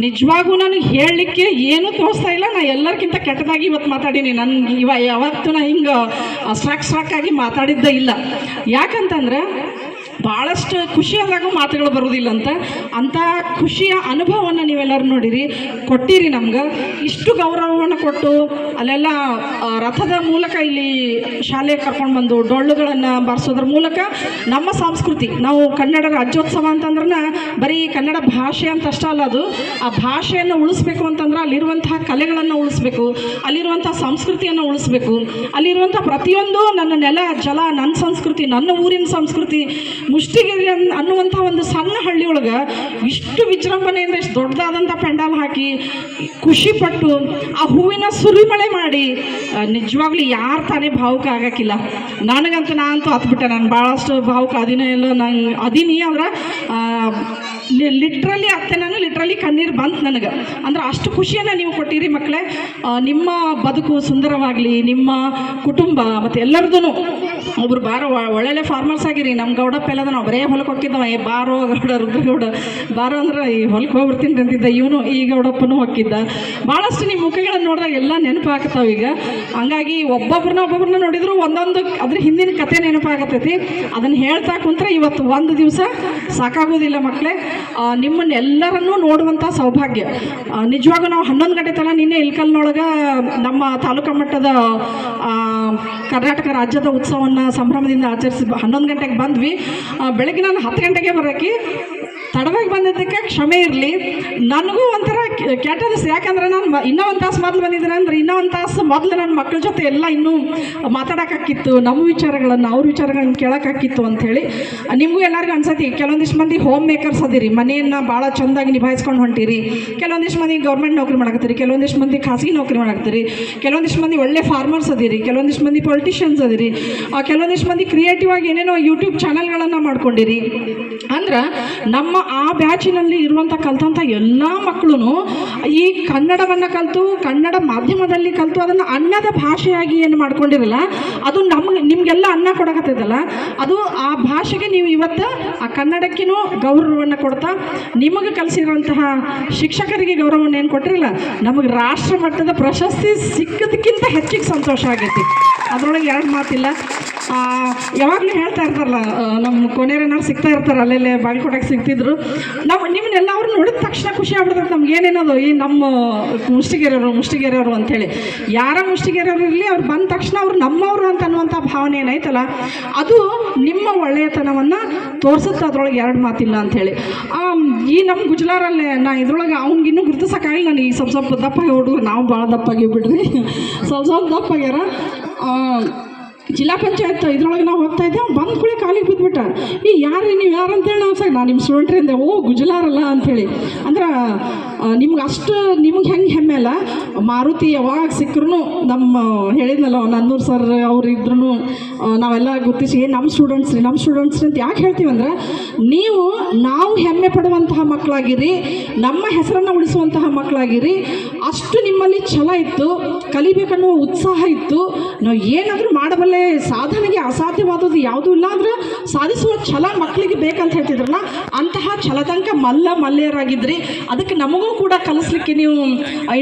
[SPEAKER 1] ನಿಜವಾಗೂ ನಾನು ಹೇಳಲಿಕ್ಕೆ ಏನೂ ತೋರಿಸ್ತಾ ಇಲ್ಲ, ನಾ ಎಲ್ಲರಿಗಿಂತ ಕೆಟ್ಟದಾಗಿ ಇವತ್ತು ಮಾತಾಡೀನಿ. ನನ್ನ ಇವ ಯಾವತ್ತೂ ನಾ ಹಿಂಗೆ ಸ್ಟ್ರಕ್ ಆಗಿ ಮಾತಾಡಿದ್ದೇ ಇಲ್ಲ. ಯಾಕಂತಂದ್ರೆ ಭಾಳಷ್ಟು ಖುಷಿಯಾದಾಗ ಮಾತುಗಳು ಬರುವುದಿಲ್ಲ ಅಂತ ಅಂಥ ಖುಷಿಯ ಅನುಭವವನ್ನು ನೀವೆಲ್ಲರೂ ನೋಡಿರಿ, ಕೊಟ್ಟಿರಿ ನಮ್ಗೆ. ಇಷ್ಟು ಗೌರವವನ್ನು ಕೊಟ್ಟು ಅಲ್ಲೆಲ್ಲ ರಥದ ಮೂಲಕ ಇಲ್ಲಿ ಶಾಲೆಗೆ ಕರ್ಕೊಂಡು ಬಂದು ಡೊಳ್ಳುಗಳನ್ನು ಬಾರಿಸೋದ್ರ ಮೂಲಕ ನಮ್ಮ ಸಂಸ್ಕೃತಿ, ನಾವು ಕನ್ನಡ ರಾಜ್ಯೋತ್ಸವ ಅಂತಂದ್ರೆ ಬರೀ ಕನ್ನಡ ಭಾಷೆ ಅಂತ ಅಷ್ಟೇ ಅಲ್ಲ ಅದು. ಆ ಭಾಷೆಯನ್ನು ಉಳಿಸ್ಬೇಕು ಅಂತಂದ್ರೆ ಅಲ್ಲಿರುವಂತಹ ಕಲೆಗಳನ್ನು ಉಳಿಸ್ಬೇಕು, ಅಲ್ಲಿರುವಂಥ ಸಂಸ್ಕೃತಿಯನ್ನು ಉಳಿಸ್ಬೇಕು, ಅಲ್ಲಿರುವಂಥ ಪ್ರತಿಯೊಂದು ನನ್ನ ನೆಲ, ಜಲ ನನ್ನ ಸಂಸ್ಕೃತಿ, ನನ್ನ ಊರಿನ ಸಂಸ್ಕೃತಿ ಮುಷ್ಟಿಗೆರೆ ಅನ್- ಅನ್ನುವಂಥ ಒಂದು ಸಣ್ಣ ಹಳ್ಳಿ ಒಳಗೆ ಇಷ್ಟು ವಿಜೃಂಭಣೆಯಿಂದ ಇಷ್ಟು ದೊಡ್ಡದಾದಂಥ ಪೆಂಡಾಲ್ ಹಾಕಿ ಖುಷಿ ಪಟ್ಟು ಆ ಹೂವಿನ ಸುರಿಮಳೆ ಮಾಡಿ ನಿಜವಾಗ್ಲೂ ಯಾರು ತಾನೇ ಭಾವುಕ ಆಗಕ್ಕಿಲ್ಲ. ನನಗಂತೂ ನಾ ಅಂತೂ ಹತ್ಬಿಟ್ಟೆ ನಾನು ಭಾಳಷ್ಟು ಭಾವುಕ ಅದಿನ ಎಲ್ಲ ನಂಗೆ ಅದೀನಿ ಅಂದ್ರೆ ಲಿಟ್ರಲಿ ಅತ್ತೆ ನಾನು ಲಿಟ್ರಲಿ ಕಣ್ಣೀರು ಬಂತು ನನಗೆ. ಅಂದ್ರೆ ಅಷ್ಟು ಖುಷಿಯನ್ನು ನೀವು ಕೊಟ್ಟಿರಿ ಮಕ್ಕಳೇ ನಿಮ್ಮ ಬದುಕು ಸುಂದರವಾಗಲಿ, ನಿಮ್ಮ ಕುಟುಂಬ ಮತ್ತು ಎಲ್ಲರದೂ ಒಬ್ರು ಬಾರೋ ಒ- ಒಳ್ಳೊಳ್ಳೆ ಫಾರ್ಮರ್ಸ್ ಆಗಿರಿ. ನಮ್ಮ ಗೌಡಪ್ಪ ಎಲ್ಲದ ನಾವು ಬರೇ ಹೊಲಕ್ಕೆ ಹೋಗಿದ್ದವ ಏ, ಬಾರೋ ಗೌಡ ರುದ್ರಗೌಡ ಬಾರೋ ಅಂದ್ರೆ ಈ ಹೊಲಕ್ಕೆ ಹೋಗ್ಬಿಡ್ತೀನಿ ಅಂತಿದ್ದ. ಇವನು ಈ ಗೌಡಪ್ಪನೂ ಹೋಗಿದ್ದ ಭಾಳಷ್ಟು ನಿಮ್ಮ ಮುಖಗಳನ್ನು ನೋಡಿದಾಗ ಎಲ್ಲ ನೆನಪಾಗ್ತಾವ ಈಗ. ಹಂಗಾಗಿ ಒಬ್ಬೊಬ್ರನ್ನ ಒಬ್ಬೊಬ್ರನ್ನ ನೋಡಿದ್ರು ಒಂದೊಂದು ಅದ್ರ ಹಿಂದಿನ ಕತೆ ನೆನಪಾಗತ್ತೈತಿ ಅದನ್ನು ಹೇಳ್ತಾ ಕುಂತ್ರೆ ಇವತ್ತು ಒಂದು ದಿವಸ ಸಾಕಾಗೋದಿಲ್ಲ ಮಕ್ಕಳೇ ನಿಮ್ಮನ್ನೆಲ್ಲರನ್ನೂ ನೋಡುವಂಥ ಸೌಭಾಗ್ಯ. ನಿಜವಾಗೂ ನಾವು ಹನ್ನೊಂದು ಗಂಟೆ ತನಕ ನಿನ್ನೆ ಇಲ್ಕಲ್ನೊಳಗೆ ನಮ್ಮ ತಾಲೂಕು ಮಟ್ಟದ ಕರ್ನಾಟಕ ರಾಜ್ಯದ ಉತ್ಸವವನ್ನು ಸಂಭ್ರಮದಿಂದ ಆಚರಿಸಿ ಹನ್ನೊಂದು ಗಂಟೆಗೆ ಬಂದ್ವಿ. ಬೆಳಗ್ಗೆ ನಾನು ಹತ್ತು ಗಂಟೆಗೆ ಬರೋಕ್ಕೆ ತಡವಾಗಿ ಬಂದಿದ್ದಕ್ಕೆ ಕ್ಷಮೆ ಇರಲಿ. ನನಗೂ ಒಂಥರ ಕೆ- ಕೆಟ್ಟ ಅನಿಸ್ತು ಯಾಕಂದ್ರೆ ನಾನು ಇನ್ನೂ ಒಂದು ತಾಸು ಮೊದಲು ಬಂದಿದ್ದೀನಿ ಅಂದರೆ ಇನ್ನೂ ಒಂದು ತಾಸು ಮೊದಲು ನನ್ನ ಮಕ್ಕಳ ಜೊತೆ ಎಲ್ಲ ಇನ್ನೂ ಮಾತಾಡೋಕ್ಕಾಕಿತ್ತು ನಮ್ಮ ವಿಚಾರಗಳನ್ನು, ಅವ್ರ ವಿಚಾರಗಳನ್ನ ಕೇಳೋಕ್ಕಾಕಿತ್ತು ಅಂಥೇಳಿ. ನಿಮಗೂ ಎಲ್ಲರಿಗೂ ಅನ್ಸತಿ ಕೆಲವೊಂದಿಷ್ಟು ಮಂದಿ ಹೋಮ್ ಮೇಕರ್ಸ್ ಅದಿರಿ, ಮನೆಯನ್ನು ಭಾಳ ಚೆಂದಾಗಿ ನಿಭಾಯಿಸ್ಕೊಂಡು ಹೊಂಟಿರಿ. ಕೆಲವೊಂದಿಷ್ಟು ಮಂದಿ ಗೌರ್ಮೆಂಟ್ ನೌಕರಿ ಮಾಡಕತ್ತೀರಿ, ಕೆಲವೊಂದಿಷ್ಟು ಮಂದಿ ಖಾಸಗಿ ನೌಕರಿ ಮಾಡಕತ್ತೀರಿ. ಕೆಲವೊಂದಿಷ್ಟು ಮಂದಿ ಒಳ್ಳೆ ಫಾರ್ಮರ್ಸ್ ಅದಿರಿ, ಕೆಲವೊಂದಿಷ್ಟು ಮಂದಿ ಪೊಲಿಟಿಷಿಯನ್ಸ್ ಅದಿರಿ. ಕೆಲವೊಂದಿಷ್ಟು ಮಂದಿ ಕ್ರಿಯೇಟಿವ್ ಆಗಿ ಏನೇನೋ ಯೂಟ್ಯೂಬ್ ಚಾನಲ್ಗಳನ್ನು ಮಾಡ್ಕೊಂಡಿರಿ. ಅಂದ್ರೆ ನಮ್ಮ ಆ ಬ್ಯಾಚಿನಲ್ಲಿ ಇರುವಂಥ ಕಲ್ತಂಥ ಎಲ್ಲ ಮಕ್ಕಳು ಈ ಕನ್ನಡವನ್ನು ಕಲಿತು, ಕನ್ನಡ ಮಾಧ್ಯಮದಲ್ಲಿ ಕಲಿತು, ಅದನ್ನು ಅನ್ನದ ಭಾಷೆಯಾಗಿ ಏನು ಮಾಡ್ಕೊಂಡಿರಲ್ಲ, ಅದು ನಮ್ಗೆ, ನಿಮಗೆಲ್ಲ ಅನ್ನ ಕೊಡಕತ್ತದಲ್ಲ ಅದು ಆ ಭಾಷೆಗೆ ನೀವು ಇವತ್ತು ಆ ಕನ್ನಡಕ್ಕಿನೂ ಗೌರವವನ್ನು ಕೊಡ್ತಾ, ನಿಮಗೆ ಕಲಿಸಿರುವಂತಹ ಶಿಕ್ಷಕರಿಗೆ ಗೌರವವನ್ನು ಏನು ಕೊಟ್ಟಿರಲ್ಲ, ನಮಗೆ ರಾಷ್ಟ್ರ ಮಟ್ಟದ ಪ್ರಶಸ್ತಿ ಸಿಕ್ಕದಕ್ಕಿಂತ ಹೆಚ್ಚಿಗೆ ಸಂತೋಷ ಆಗೈತಿ. ಅದರೊಳಗೆ ಎರಡು ಮಾತಿಲ್ಲ. ಯಾವಾಗಲೂ ಹೇಳ್ತಾ ಇರ್ತಾರಲ್ಲ ನಮ್ಮ ಕೊನೆಯರೇನಾರು ಸಿಗ್ತಾ ಇರ್ತಾರೆ, ಅಲ್ಲೆಲ್ಲೇ ಬಾಗಲಕೋಟೆಗೆ ಸಿಗ್ತಿದ್ರು. ನಾವು ನಿಮ್ಮನ್ನೆಲ್ಲ ಅವ್ರು ನೋಡಿದ ತಕ್ಷಣ ಖುಷಿ ಆಗ್ಬಿಡ್ತಾರೆ ನಮ್ಗೆ ಏನೇನದು? ಈ ನಮ್ಮ ಮುಷ್ಟಿಗೆರೆಯವರು ಮುಷ್ಟಿಗೆರೆಯವರು ಅಂತೇಳಿ ಯಾರ ಮುಷ್ಟಿಗೆರೆಯವರು ಇರಲಿ, ಅವ್ರು ಬಂದ ತಕ್ಷಣ ಅವ್ರು ನಮ್ಮವರು ಅಂತ ಅನ್ನುವಂಥ ಭಾವನೆ ಏನೈತಲ್ಲ ಅದು ನಿಮ್ಮ ಒಳ್ಳೆಯತನವನ್ನು ತೋರಿಸುತ್ತೆ ಅದ್ರೊಳಗೆ ಎರಡು ಮಾತಿಲ್ಲ ಅಂಥೇಳಿ. ಈ ನಮ್ಮ ಗುಜಲಾರಲ್ಲೇ ನಾ ಇದ್ರೊಳಗೆ ಅವ್ನಿಗಿನ್ನೂ ಗುರುತಿಸೋಕ್ಕಾಗಿಲ್ಲ ನಾನು ಈ ಸ್ವಲ್ಪ ಸ್ವಲ್ಪ ದಪ್ಪಾಗಿ ಹುಡುಗರು ನಾವು ಭಾಳ ದಪ್ಪಾಗಿ ಬಿಡ್ರಿ ಸ್ವಲ್ಪ ಸ್ವಲ್ಪ ದಪ್ಪಾಗ್ಯಾರ. ಜಿಲ್ಲಾ ಪಂಚಾಯತ್ ಇದ್ರೊಳಗೆ ನಾವು ಹೋಗ್ತಾ ಇದ್ದೆ, ಅವ್ನು ಬಂದ ಕೂಡ ಕಾಲಿಗೆ ಬಿದ್ದುಬಿಟ್ಟ ಈ ಯಾರು ನೀವು ಯಾರು ಅಂತೇಳಿ ನಾವು ಸರ್ ನಾನು ನಿಮ್ಮ ಸ್ಟೂಡೆಂಟ್ರಿ ಅಂದೆ, ಓ, ಗುಜಲಾರಲ್ಲ ಅಂಥೇಳಿ ಅಂದ್ರೆ ನಿಮ್ಗೆ ಅಷ್ಟು, ನಿಮ್ಗೆ ಹೆಂಗೆ ಹೆಮ್ಮೆ ಅಲ್ಲ, ಮಾರುತಿ ಯಾವಾಗ ಸಿಕ್ಕರೂ ನಮ್ಮ ಹೇಳಿದ್ನಲ್ಲ ನನ್ನೂರು ಸರ್ ಅವ್ರು ಇದ್ರೂ ನಾವೆಲ್ಲ ಗುರುತಿಸಿ ನಮ್ಮ ಸ್ಟೂಡೆಂಟ್ಸ್ ರೀ ನಮ್ಮ ಸ್ಟೂಡೆಂಟ್ಸ್ ಅಂತ ಯಾಕೆ ಹೇಳ್ತೀವಂದ್ರೆ ನೀವು, ನಾವು ಹೆಮ್ಮೆ ಪಡುವಂತಹ ಮಕ್ಕಳಾಗಿರಿ ನಮ್ಮ ಹೆಸರನ್ನು ಉಳಿಸುವಂತಹ ಮಕ್ಕಳಾಗಿರಿ ಅಷ್ಟು ನಿಮ್ಮಲ್ಲಿ ಛಲ ಇತ್ತು, ಕಲಿಬೇಕನ್ನುವ ಉತ್ಸಾಹ ಇತ್ತು. ನಾವು ಏನಾದರೂ ಮಾಡಬಲ್ಲೆ, ಸಾಧನೆಗೆ ಅಸಾಧ್ಯವಾದದ್ದು ಯಾವುದೂ ಇಲ್ಲ ಅಂದ್ರೆ ಸಾಧಿಸುವ ಛಲ ಮಕ್ಕಳಿಗೆ ಬೇಕಂತ ಹೇಳ್ತಿದ್ರಲ್ಲ, ಅಂತಹ ಛಲದಂಕ ಮಲ್ಲ ಮಲ್ಲೆಯರಾಗಿದ್ರಿ ಅದಕ್ಕೆ ನಮಗೂ ಕೂಡ ಕಲಿಸ್ಲಿಕ್ಕೆ ನೀವು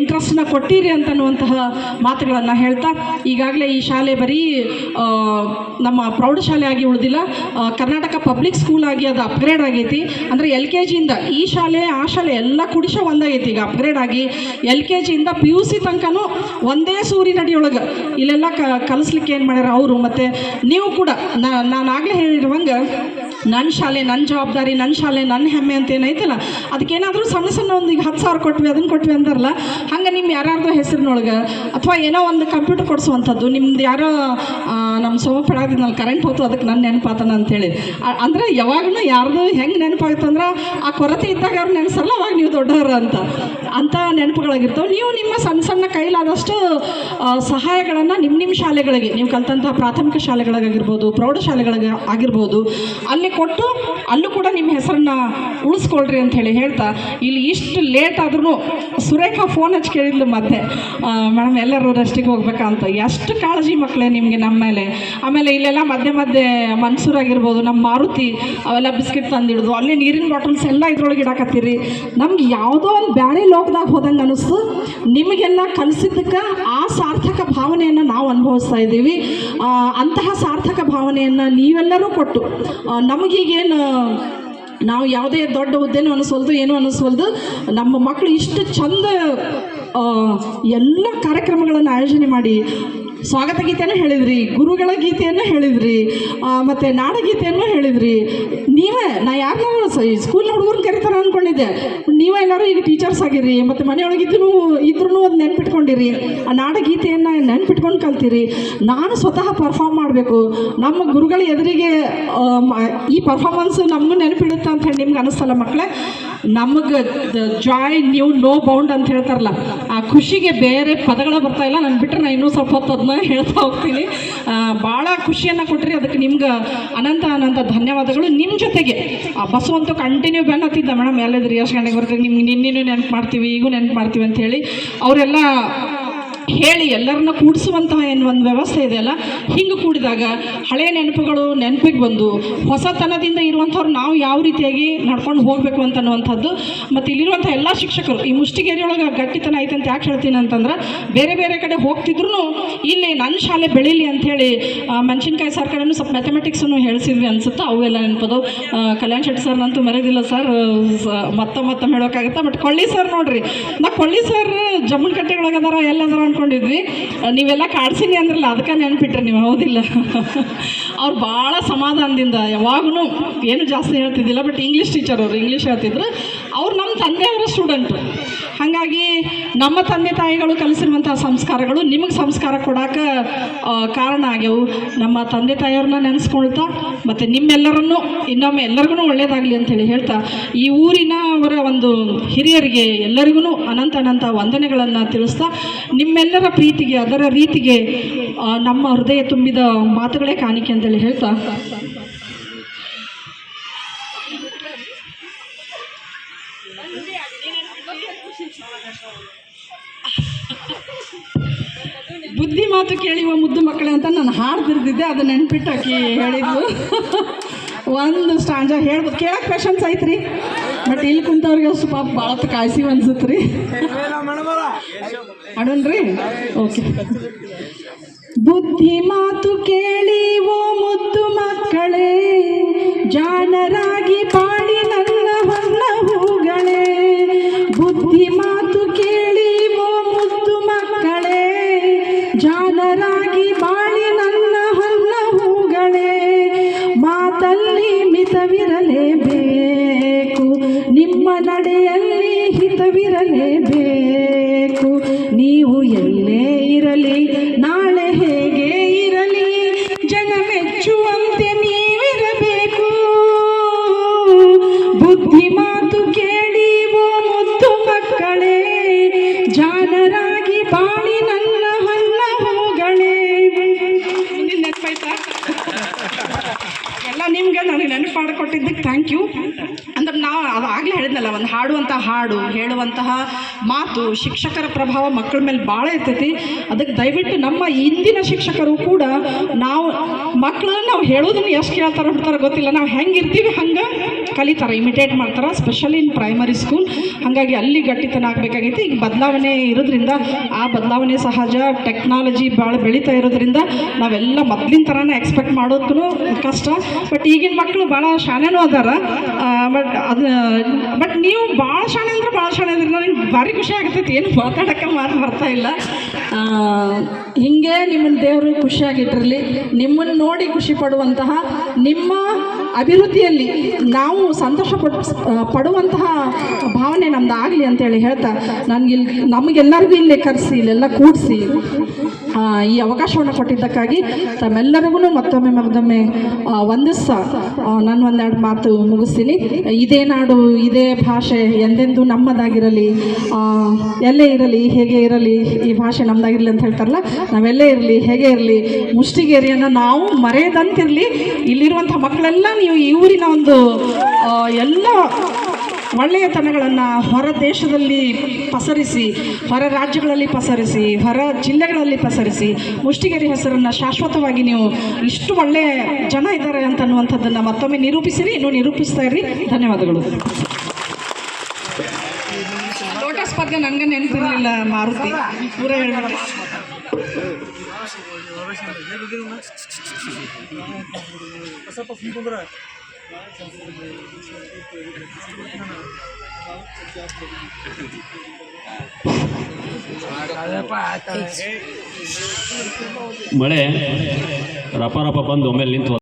[SPEAKER 1] ಇಂಟ್ರೆಸ್ಟನ್ನ ಕೊಟ್ಟಿರಿ ಅಂತನ್ನುವಂತಹ ಮಾತುಗಳನ್ನು ಹೇಳ್ತಾ, ಈಗಾಗಲೇ ಈ ಶಾಲೆ ಬರೀ ನಮ್ಮ ಪ್ರೌಢಶಾಲೆ ಆಗಿ ಉಳಿದಿಲ್ಲ ಕರ್ನಾಟಕ ಪಬ್ಲಿಕ್ ಸ್ಕೂಲ್ ಆಗಿ ಅದು ಅಪ್ಗ್ರೇಡ್ ಆಗೈತಿ. ಅಂದರೆ ಎಲ್ ಕೆ ಜಿಯಿಂದ ಈ ಶಾಲೆ, ಆ ಶಾಲೆ ಎಲ್ಲ ಕುಡಿಸೋ ಒಂದಾಗೈತಿ. ಈಗ ಅಪ್ಗ್ರೇಡ್ ಆಗಿ ಎಲ್ ಕೆ ಜಿಯಿಂದ ಪಿ ಯು ಸಿ ತನಕನೂ ಒಂದೇ ಸೂರಿನಡಿಯೊಳಗೆ ಇಲ್ಲೆಲ್ಲ ಕಲಿಸ್ಲಿಕ್ಕೆ ಏನು ಮಾಡ್ಯಾರ ಅವರು ಮತ್ತು ನೀವು ಕೂಡ ನಾನು ಆಗಲೇ ಹೇಳಿರುವಂಗೆ ನನ್ನ ಶಾಲೆ ನನ್ನ ಜವಾಬ್ದಾರಿ ನನ್ನ ಶಾಲೆ ನನ್ನ ಹೆಮ್ಮೆ ಅಂತ ಏನೈತಲ್ಲ? ಅದಕ್ಕೇನಾದರೂ ಸಣ್ಣ ಸಣ್ಣ ಒಂದು ಈಗ ಹತ್ತು ಸಾವಿರ ಕೊಟ್ವಿ ಅದನ್ನು ಕೊಟ್ವಿ ಅಂತಾರಲ್ಲ, ಹಂಗೆ ನಿಮ್ಮ ಯಾರ್ಯಾರ್ದೋ ಹೆಸರಿನೊಳಗೆ, ಅಥವಾ ಏನೋ ಒಂದು ಕಂಪ್ಯೂಟರ್ ಕೊಡಿಸುವಂಥದ್ದು, ನಿಮ್ದು ಯಾರೋ ನಮ್ಮ ನಮ್ಮ ಸೋಮಪಡಾದಿನಲ್ಲಿ ಕರೆಂಟ್ ಹೋಯ್ತು ಅದಕ್ಕೆ ನನ್ನ ನೆನಪಾತನ ಅಂತೇಳಿ. ಅಂದರೆ ಯಾವಾಗಲೂ ಯಾರ್ದು ಹೆಂಗೆ ನೆನಪಾಗುತ್ತಂದ್ರೆ ಆ ಕೊರತೆ ಇದ್ದಾಗ ಅವ್ರು ನೆನೆಸಲ್ಲ ಅವಾಗ ನೀವು ದೊಡ್ಡವರು ಅಂತ. ಅಂಥ ನೆನಪುಗಳಾಗಿರ್ತವೆ. ನೀವು ನಿಮ್ಮ ಸಣ್ಣ ಸಣ್ಣ ಕೈಲಾದಷ್ಟು ಸಹಾಯಗಳನ್ನು ನಿಮ್ಮ ನಿಮ್ಮ ಶಾಲೆಗಳಿಗೆ, ನೀವು ಕಲ್ತಂಥ ಪ್ರಾಥಮಿಕ ಶಾಲೆಗಳಿಗಾಗಿರ್ಬೋದು ಪ್ರೌಢಶಾಲೆಗಳಿಗೆ ಆಗಿರ್ಬೋದು, ಅಲ್ಲಿ ಕೊಟ್ಟು ಅಲ್ಲೂ ಕೂಡ ನಿಮ್ಮ ಹೆಸರನ್ನ ಉಳಿಸ್ಕೊಳ್ರಿ ಅಂತ ಹೇಳಿ ಹೇಳ್ತಾ ಇಲ್ಲಿ ಇಷ್ಟು ಲೇಟ್ ಆದ್ರೂ ಸುರೇಖಾ ಫೋನ್ ಹಚ್ಚಿ ಕೇಳಿದ್ಲು ಮತ್ತೆ. ಮೇಡಮ್ ಎಲ್ಲರೂ ರೆಸ್ಟಿಗೆ ಹೋಗ್ಬೇಕಂತ. ಎಷ್ಟು ಕಾಳಜಿ ಮಕ್ಕಳೇ ನಿಮಗೆ ನಮ್ಮ ಮೇಲೆ. ಆಮೇಲೆ ಇಲ್ಲೆಲ್ಲ ಮಧ್ಯೆ ಮಧ್ಯೆ ಮನ್ಸೂರ್ ಆಗಿರ್ಬೋದು ನಮ್ಮ ಮಾರುತಿ ಅವೆಲ್ಲ ಬಿಸ್ಕೆಟ್ ತಂದಿಡ್ದು ಅಲ್ಲಿ ನೀರಿನ ಬಾಟಲ್ಸ್ ಎಲ್ಲ ಇದ್ರೊಳಗೆ ಇಡಾಕತ್ತೀರಿ. ನಮ್ಗೆ ಯಾವುದೋ ಒಂದು ಬ್ಯಾರೆ ಲೋಕದಾಗ ಹೋದಂಗೆ ಅನಿಸ್ತು. ನಿಮಗೆಲ್ಲ ಕಲಿಸಿದ್ದಕ್ಕೆ ಆ ಸಾರ್ಥಕ ಭಾವನೆಯನ್ನು ನಾವು ಅನುಭವಿಸ್ತಾ ಇದ್ದೀವಿ. ಅಂತಹ ಸಾರ್ಥಕ ಭಾವನೆಯನ್ನು ನೀವೆಲ್ಲರೂ ಕೊಟ್ಟು ಆ, ನಮಗೀಗೇನು ನಾವು ಯಾವುದೇ ದೊಡ್ಡ ಹುದ್ದೆನೂ ಅನಿಸ್ವಲ್ದು, ಏನು ಅನಿಸ್ವಲ್ದು. ನಮ್ಮ ಮಕ್ಕಳು ಇಷ್ಟು ಚಂದ ಎಲ್ಲ ಕಾರ್ಯಕ್ರಮಗಳನ್ನು ಆಯೋಜನೆ ಮಾಡಿ ಸ್ವಾಗತ ಗೀತೆಯನ್ನು ಹೇಳಿದ್ರಿ, ಗುರುಗಳ ಗೀತೆಯನ್ನು ಹೇಳಿದ್ರಿ ಮತ್ತು ನಾಡಗೀತೆಯನ್ನು ಹೇಳಿದ್ರಿ. ನೀವೇ, ನಾ ಯಾರನ್ನ ಸ್ಕೂಲ್ ಹುಡುಗರು ಕರಿತಾರ ಅಂದ್ಕೊಂಡಿದ್ದೆ ನೀವೇ ಈಗ ಟೀಚರ್ಸ್ ಆಗಿರಿ, ಮತ್ತು ಮನೆಯೊಳಗಿದ್ದು ಇದ್ರೂ ಅದು ನೆನ್ಪಿಟ್ಕೊಂಡಿರಿ. ಆ ನಾಡಗೀತೆಯನ್ನು ನೆನ್ಪಿಟ್ಕೊಂಡು ಕಲ್ತೀರಿ. ನಾನು ಸ್ವತಃ ಪರ್ಫಾರ್ಮ್ ಮಾಡಬೇಕು. ನಮ್ಮ ಗುರುಗಳ ಎದುರಿಗೆ ಈ ಪರ್ಫಾರ್ಮೆನ್ಸ್ ನಮಗೂ ನೆನಪಿಡುತ್ತೆ ಅಂತ ಹೇಳಿ ನಿಮ್ಗೆ ಅನಿಸ್ತಲ್ಲ ಮಕ್ಕಳೇ ನಮಗೆ ಜಾಯ್ ನೀವು ನೋ ಬೌಂಡ್ ಅಂತ ಹೇಳ್ತಾರಲ್ಲ, ಆ ಖುಷಿಗೆ ಬೇರೆ ಪದಗಳ ಬರ್ತಾ ಇಲ್ಲ. ನಾನು ಬಿಟ್ಟರೆ ನಾನು ಇನ್ನೂ ಸ್ವಲ್ಪ ಹೊತ್ತು ಅದನ್ನ ಹೇಳ್ತಾ ಹೋಗ್ತೀನಿ. ಭಾಳ ಖುಷಿಯನ್ನು ಕೊಟ್ರಿ. ಅದಕ್ಕೆ ನಿಮ್ಗೆ ಅನಂತ ಅನಂತ ಧನ್ಯವಾದಗಳು. ನಿಮ್ಮ ಜೊತೆಗೆ, ಆ ಬಸ್ಸು ಅಂತೂ ಕಂಟಿನ್ಯೂ ಬೆನ್ನ ಹತ್ತಿದ್ದ ಮೇಡಮ್ ಎಲ್ಲದ್ರಿ ಎಷ್ಟು ಗಂಟೆಗೆ ಬರ್ತೀವಿ ನಿಮ್ಗೆ ನಿನ್ನೆನೂ ನೆನಪು ಮಾಡ್ತೀವಿ, ಈಗೂ ನೆನಪು ಮಾಡ್ತೀವಿ ಅಂತ ಹೇಳಿ, ಅವರೆಲ್ಲ ಹೇಳಿ ಎಲ್ಲರನ್ನ ಕೂಡಿಸುವಂತಹ ಏನು ಒಂದು ವ್ಯವಸ್ಥೆ ಇದೆಯಲ್ಲ ಹಿಂಗೆ ಕೂಡಿದಾಗ ಹಳೆ ನೆನಪುಗಳು ನೆನಪಿಗೆ ಬಂದು ಹೊಸತನದಿಂದ ಇರುವಂಥವ್ರು ನಾವು ಯಾವ ರೀತಿಯಾಗಿ ನಡ್ಕೊಂಡು ಹೋಗಬೇಕು ಅಂತ ಅನ್ನುವಂಥದ್ದು ಮತ್ತು ಇಲ್ಲಿರುವಂಥ ಎಲ್ಲ ಶಿಕ್ಷಕರು, ಈ ಮುಷ್ಟಿಗೇರಿಯೊಳಗೆ ಗಟ್ಟಿತನ ಐತೆ ಅಂತ ಯಾಕೆ ಹೇಳ್ತೀನಿ ಅಂತಂದ್ರೆ, ಬೇರೆ ಬೇರೆ ಕಡೆ ಹೋಗ್ತಿದ್ರು ಇಲ್ಲಿ ನನ್ನ ಶಾಲೆ ಬೆಳೀಲಿ ಅಂಥೇಳಿ ಮೆಣಸಿನ್ಕಾಯಿ ಸರ್ ಕಡೆನೂ ಸ್ವಲ್ಪ ಮ್ಯಾಥಮೆಟಿಕ್ಸನ್ನು ಹೇಳಿಸಿದ್ವಿ ಅನ್ಸುತ್ತೆ. ಅವೆಲ್ಲ ನೆನಪದು ಕಲ್ಯಾಣ್ ಶೆಟ್ಟಿ ಸರ್ನಂತೂ ಮರೆಯೋದಿಲ್ಲ ಸರ್ ಮತ್ತ ಮತ್ತೆ ಹೇಳೋಕ್ಕಾಗತ್ತೆ ಬಟ್ ಕೊಳ್ಳಿ ಸರ್ ನೋಡ್ರಿ. ನಾ ಕೊಳ್ಳಿ ಸರ್ ಜಮ್ಮನ್ ಕಟ್ಟೆಗಳಾಗದಾರ ಎಲ್ಲದಾರ ಅನ್ಕೊಂಡಿದ್ವಿ. ನೀವೆಲ್ಲ ಕಾಡ್ಸಿನಿ ಅಂದ್ರಲ್ಲ, ಅದಕ್ಕೆ ನೆನ್ಪಿಟ್ರಿ ನೀವು, ಹೌದಿಲ್ಲ? ಅವ್ರು ಭಾಳ ಸಮಾಧಾನದಿಂದ ಯಾವಾಗೂ ಏನು ಜಾಸ್ತಿ ಹೇಳ್ತಿದ್ದಿಲ್ಲ ಬಟ್ ಇಂಗ್ಲೀಷ್ ಟೀಚರ್ ಅವರು ಇಂಗ್ಲೀಷ್ ಹೇಳ್ತಿದ್ರು. ಅವ್ರು ನಮ್ಮ ತಂದೆಯವರ ಸ್ಟೂಡೆಂಟು ಹಾಗಾಗಿ ನಮ್ಮ ತಂದೆ ತಾಯಿಗಳು ಕಲಿಸಿರುವಂಥ ಸಂಸ್ಕಾರಗಳು ನಿಮಗೆ ಸಂಸ್ಕಾರ ಕೊಡೋಕೆ ಕಾರಣ ಆಗ್ಯವು. ನಮ್ಮ ತಂದೆ ತಾಯಿಯವ್ರನ್ನ ನೆನೆಸ್ಕೊಳ್ತಾ, ಮತ್ತು ನಿಮ್ಮೆಲ್ಲರನ್ನೂ, ಇನ್ನೊಮ್ಮೆ ಎಲ್ಲರಿಗೂ ಒಳ್ಳೆಯದಾಗಲಿ ಅಂತೇಳಿ ಹೇಳ್ತಾ, ಈ ಊರಿನ ಅವರ ಒಂದು ಹಿರಿಯರಿಗೆ ಎಲ್ಲರಿಗೂ ಅನಂತ ಅನಂತ ವಂದನೆಗಳನ್ನು ತಿಳಿಸ್ತಾ, ನಿಮ್ಮೆಲ್ಲರ ಪ್ರೀತಿಗೆ, ಅದರ ರೀತಿಗೆ ನಮ್ಮ ಹೃದಯ ತುಂಬಿದ ಮಾತುಗಳೇ ಕಾಣಿಕೆ ಅಂತೇಳಿ ಹೇಳ್ತಾ. ಬುದ್ಧಿ ಮಾತು ಕೇಳಿವ ಮುದ್ದು ಮಕ್ಕಳೇ ಅಂತ ನಾನು ಹಾಡು ಬಿರ್ದಿದ್ದೆ ಅದು ನೆನ್ಪಿಟ್ಟು ಆಕಿ ಹೇಳಿದ್ದು ಒಂದು ಸ್ಟಾಂಜ ಹೇಳ್ಬೋದು ಕೇಳಕ್ಕೆ ಪೇಷನ್ಸ್ ಐತ್ರಿ ಬಟ್ ಇಲ್ಲಿ ಕುಂತವ್ರಿಗೆ ಸ್ವಲ್ಪ ಭಾಳ ಕಾಯಿಸಿ ಅನ್ಸುತ್ತೆ ರೀ ಅಡನ್ರಿ? ಓಕೆ ಬುದ್ಧಿ ಮಾತು ಕೇಳಿ ಓ ಮುದ್ದು ಮಕ್ಕಳೇ, ಜಾಣರಾಗಿ ಪಾಡಿ ಇರಲಿ ಶಿಕ್ಷಕರ ಪ್ರಭಾವ ಮಕ್ಕಳ ಮೇಲೆ ಭಾಳ ಇರ್ತೈತಿ. ಅದಕ್ಕೆ ದಯವಿಟ್ಟು ನಮ್ಮ ಇಂದಿನ ಶಿಕ್ಷಕರು ಕೂಡ ನಾವು ಮಕ್ಕಳನ್ನ ನಾವು ಹೇಳೋದನ್ನು ಎಷ್ಟು ಕೇಳ್ತಾರೆ ಬಿಡ್ತಾರೆ ಗೊತ್ತಿಲ್ಲ. ನಾವು ಹೆಂಗೆ ಇರ್ತೀವಿ ಹಂಗೆ ಕಲಿತಾರೆ ಇಮಿಟೇಟ್ ಮಾಡ್ತಾರೆ. ಸ್ಪೆಷಲಿ ಇನ್ ಪ್ರೈಮರಿ ಸ್ಕೂಲ್ ಹಾಗಾಗಿ ಅಲ್ಲಿ ಗಟ್ಟಿತನ ಆಗಬೇಕಾಗೈತಿ. ಈಗ ಬದಲಾವಣೆ ಇರೋದ್ರಿಂದ ಆ ಬದಲಾವಣೆ ಸಹಜ ಟೆಕ್ನಾಲಜಿ ಭಾಳ ಬೆಳೀತಾ ಇರೋದ್ರಿಂದ ನಾವೆಲ್ಲ ಮೊದಲಿನ ಥರನೇ ಎಕ್ಸ್ಪೆಕ್ಟ್ ಮಾಡೋದಕ್ಕೂ ಕಷ್ಟ. ಬಟ್ ಈಗಿನ ಮಕ್ಕಳು ಭಾಳ ಶಾಣೆನೂ ಅದಾರ. ಬಟ್ ಅದು ಬಟ್ ನೀವು ಭಾಳ ಶಾಣೆ ಅಂದ್ರೆ ಭಾಳ ಶಾಣೆ ಅಂದ್ರೆ ನನಗೆ ಭಾರಿ ಖುಷಿ ಆಗ್ತೈತಿ. ಏನು ಮಾತಾಡೋಕ್ಕೆ ಮಾತು ಬರ್ತಾ ಇಲ್ಲ. ಹಿಂಗೆ ನಿಮ್ಮನ್ನು ದೇವರು ಖುಷಿಯಾಗಿಟ್ಟಿರಲಿ ನಿಮ್ಮನ್ನು ನೋಡಿ ಖುಷಿ ಪಡುವಂತಹ ನಿಮ್ಮ ಅಭಿವೃದ್ಧಿಯಲ್ಲಿ ನಾವು ಸಂತೋಷ ಪಡ್, ಪಡುವಂತಹ ಭಾವನೆ ನಮ್ದು ಆಗಲಿ ಅಂತೇಳಿ ಹೇಳ್ತಾ ನನಗೆ ಇಲ್ಲಿ ನಮಗೆಲ್ಲರಿಗೂ ಇಲ್ಲೇ ಕರೆಸಿ, ಇಲ್ಲೆಲ್ಲ ಕೂಡಿಸಿ. ಈ ಅವಕಾಶವನ್ನು ಕೊಟ್ಟಿದ್ದಕ್ಕಾಗಿ ತಮ್ಮೆಲ್ಲರಿಗೂ ಮತ್ತೊಮ್ಮೆ ಮತ್ತೊಮ್ಮೆ ವಂದಿಸ ನಾನು ಒಂದೆರಡು ಮಾತು ಮುಗಿಸ್ತೀನಿ. ಇದೇ ನಾಡು, ಇದೇ ಭಾಷೆ ಎಂದೆಂದು ನಮ್ಮದಾಗಿರಲಿ ಎಲ್ಲೇ ಇರಲಿ, ಹೇಗೆ ಇರಲಿ, ಈ ಭಾಷೆ ನಮ್ಮದಾಗಿರಲಿ ಅಂತ ಹೇಳ್ತಾರಲ್ಲ, ನಾವೆಲ್ಲೇ ಇರಲಿ, ಹೇಗೆ ಇರಲಿ, ಮುಷ್ಟಿಗೇರಿಯನ್ನು ನಾವು ಮರೆಯದಂತಿರಲಿ. ಇಲ್ಲಿರುವಂಥ ಮಕ್ಕಳೆಲ್ಲ ನೀವು ಈ ಊರಿನ ಒಂದು ಎಲ್ಲ ಒಳ್ಳೆಯತನಗಳನ್ನು ಹೊರ ದೇಶದಲ್ಲಿ ಪಸರಿಸಿ, ಹೊರ ರಾಜ್ಯಗಳಲ್ಲಿ ಪಸರಿಸಿ, ಹೊರ ಜಿಲ್ಲೆಗಳಲ್ಲಿ ಪಸರಿಸಿ, ಮುಷ್ಟಿಗೇರಿ ಹೆಸರನ್ನು ಶಾಶ್ವತವಾಗಿ ನೀವು ಇಷ್ಟು ಒಳ್ಳೆಯ ಜನ ಇದ್ದಾರೆ ಅಂತ ಅನ್ನುವಂಥದ್ದನ್ನು ಮತ್ತೊಮ್ಮೆ ನಿರೂಪಿಸಿರಿ, ಇನ್ನೂ ನಿರೂಪಿಸ್ತಾ ಇರಿ ಧನ್ಯವಾದಗಳು. ಲೋಟ ಸ್ಪರ್ಧೆ ನನಗೆ ನೆನಪಿರಲಿಲ್ಲ ಮಾರುತಿ. ಪೂರ ಹೇಳ್ಬೇಡ.
[SPEAKER 3] ಮಳೆ ರಪ ರಪ ಬಂದು ಒಮ್ಮೆಲೆ ನಿಂತು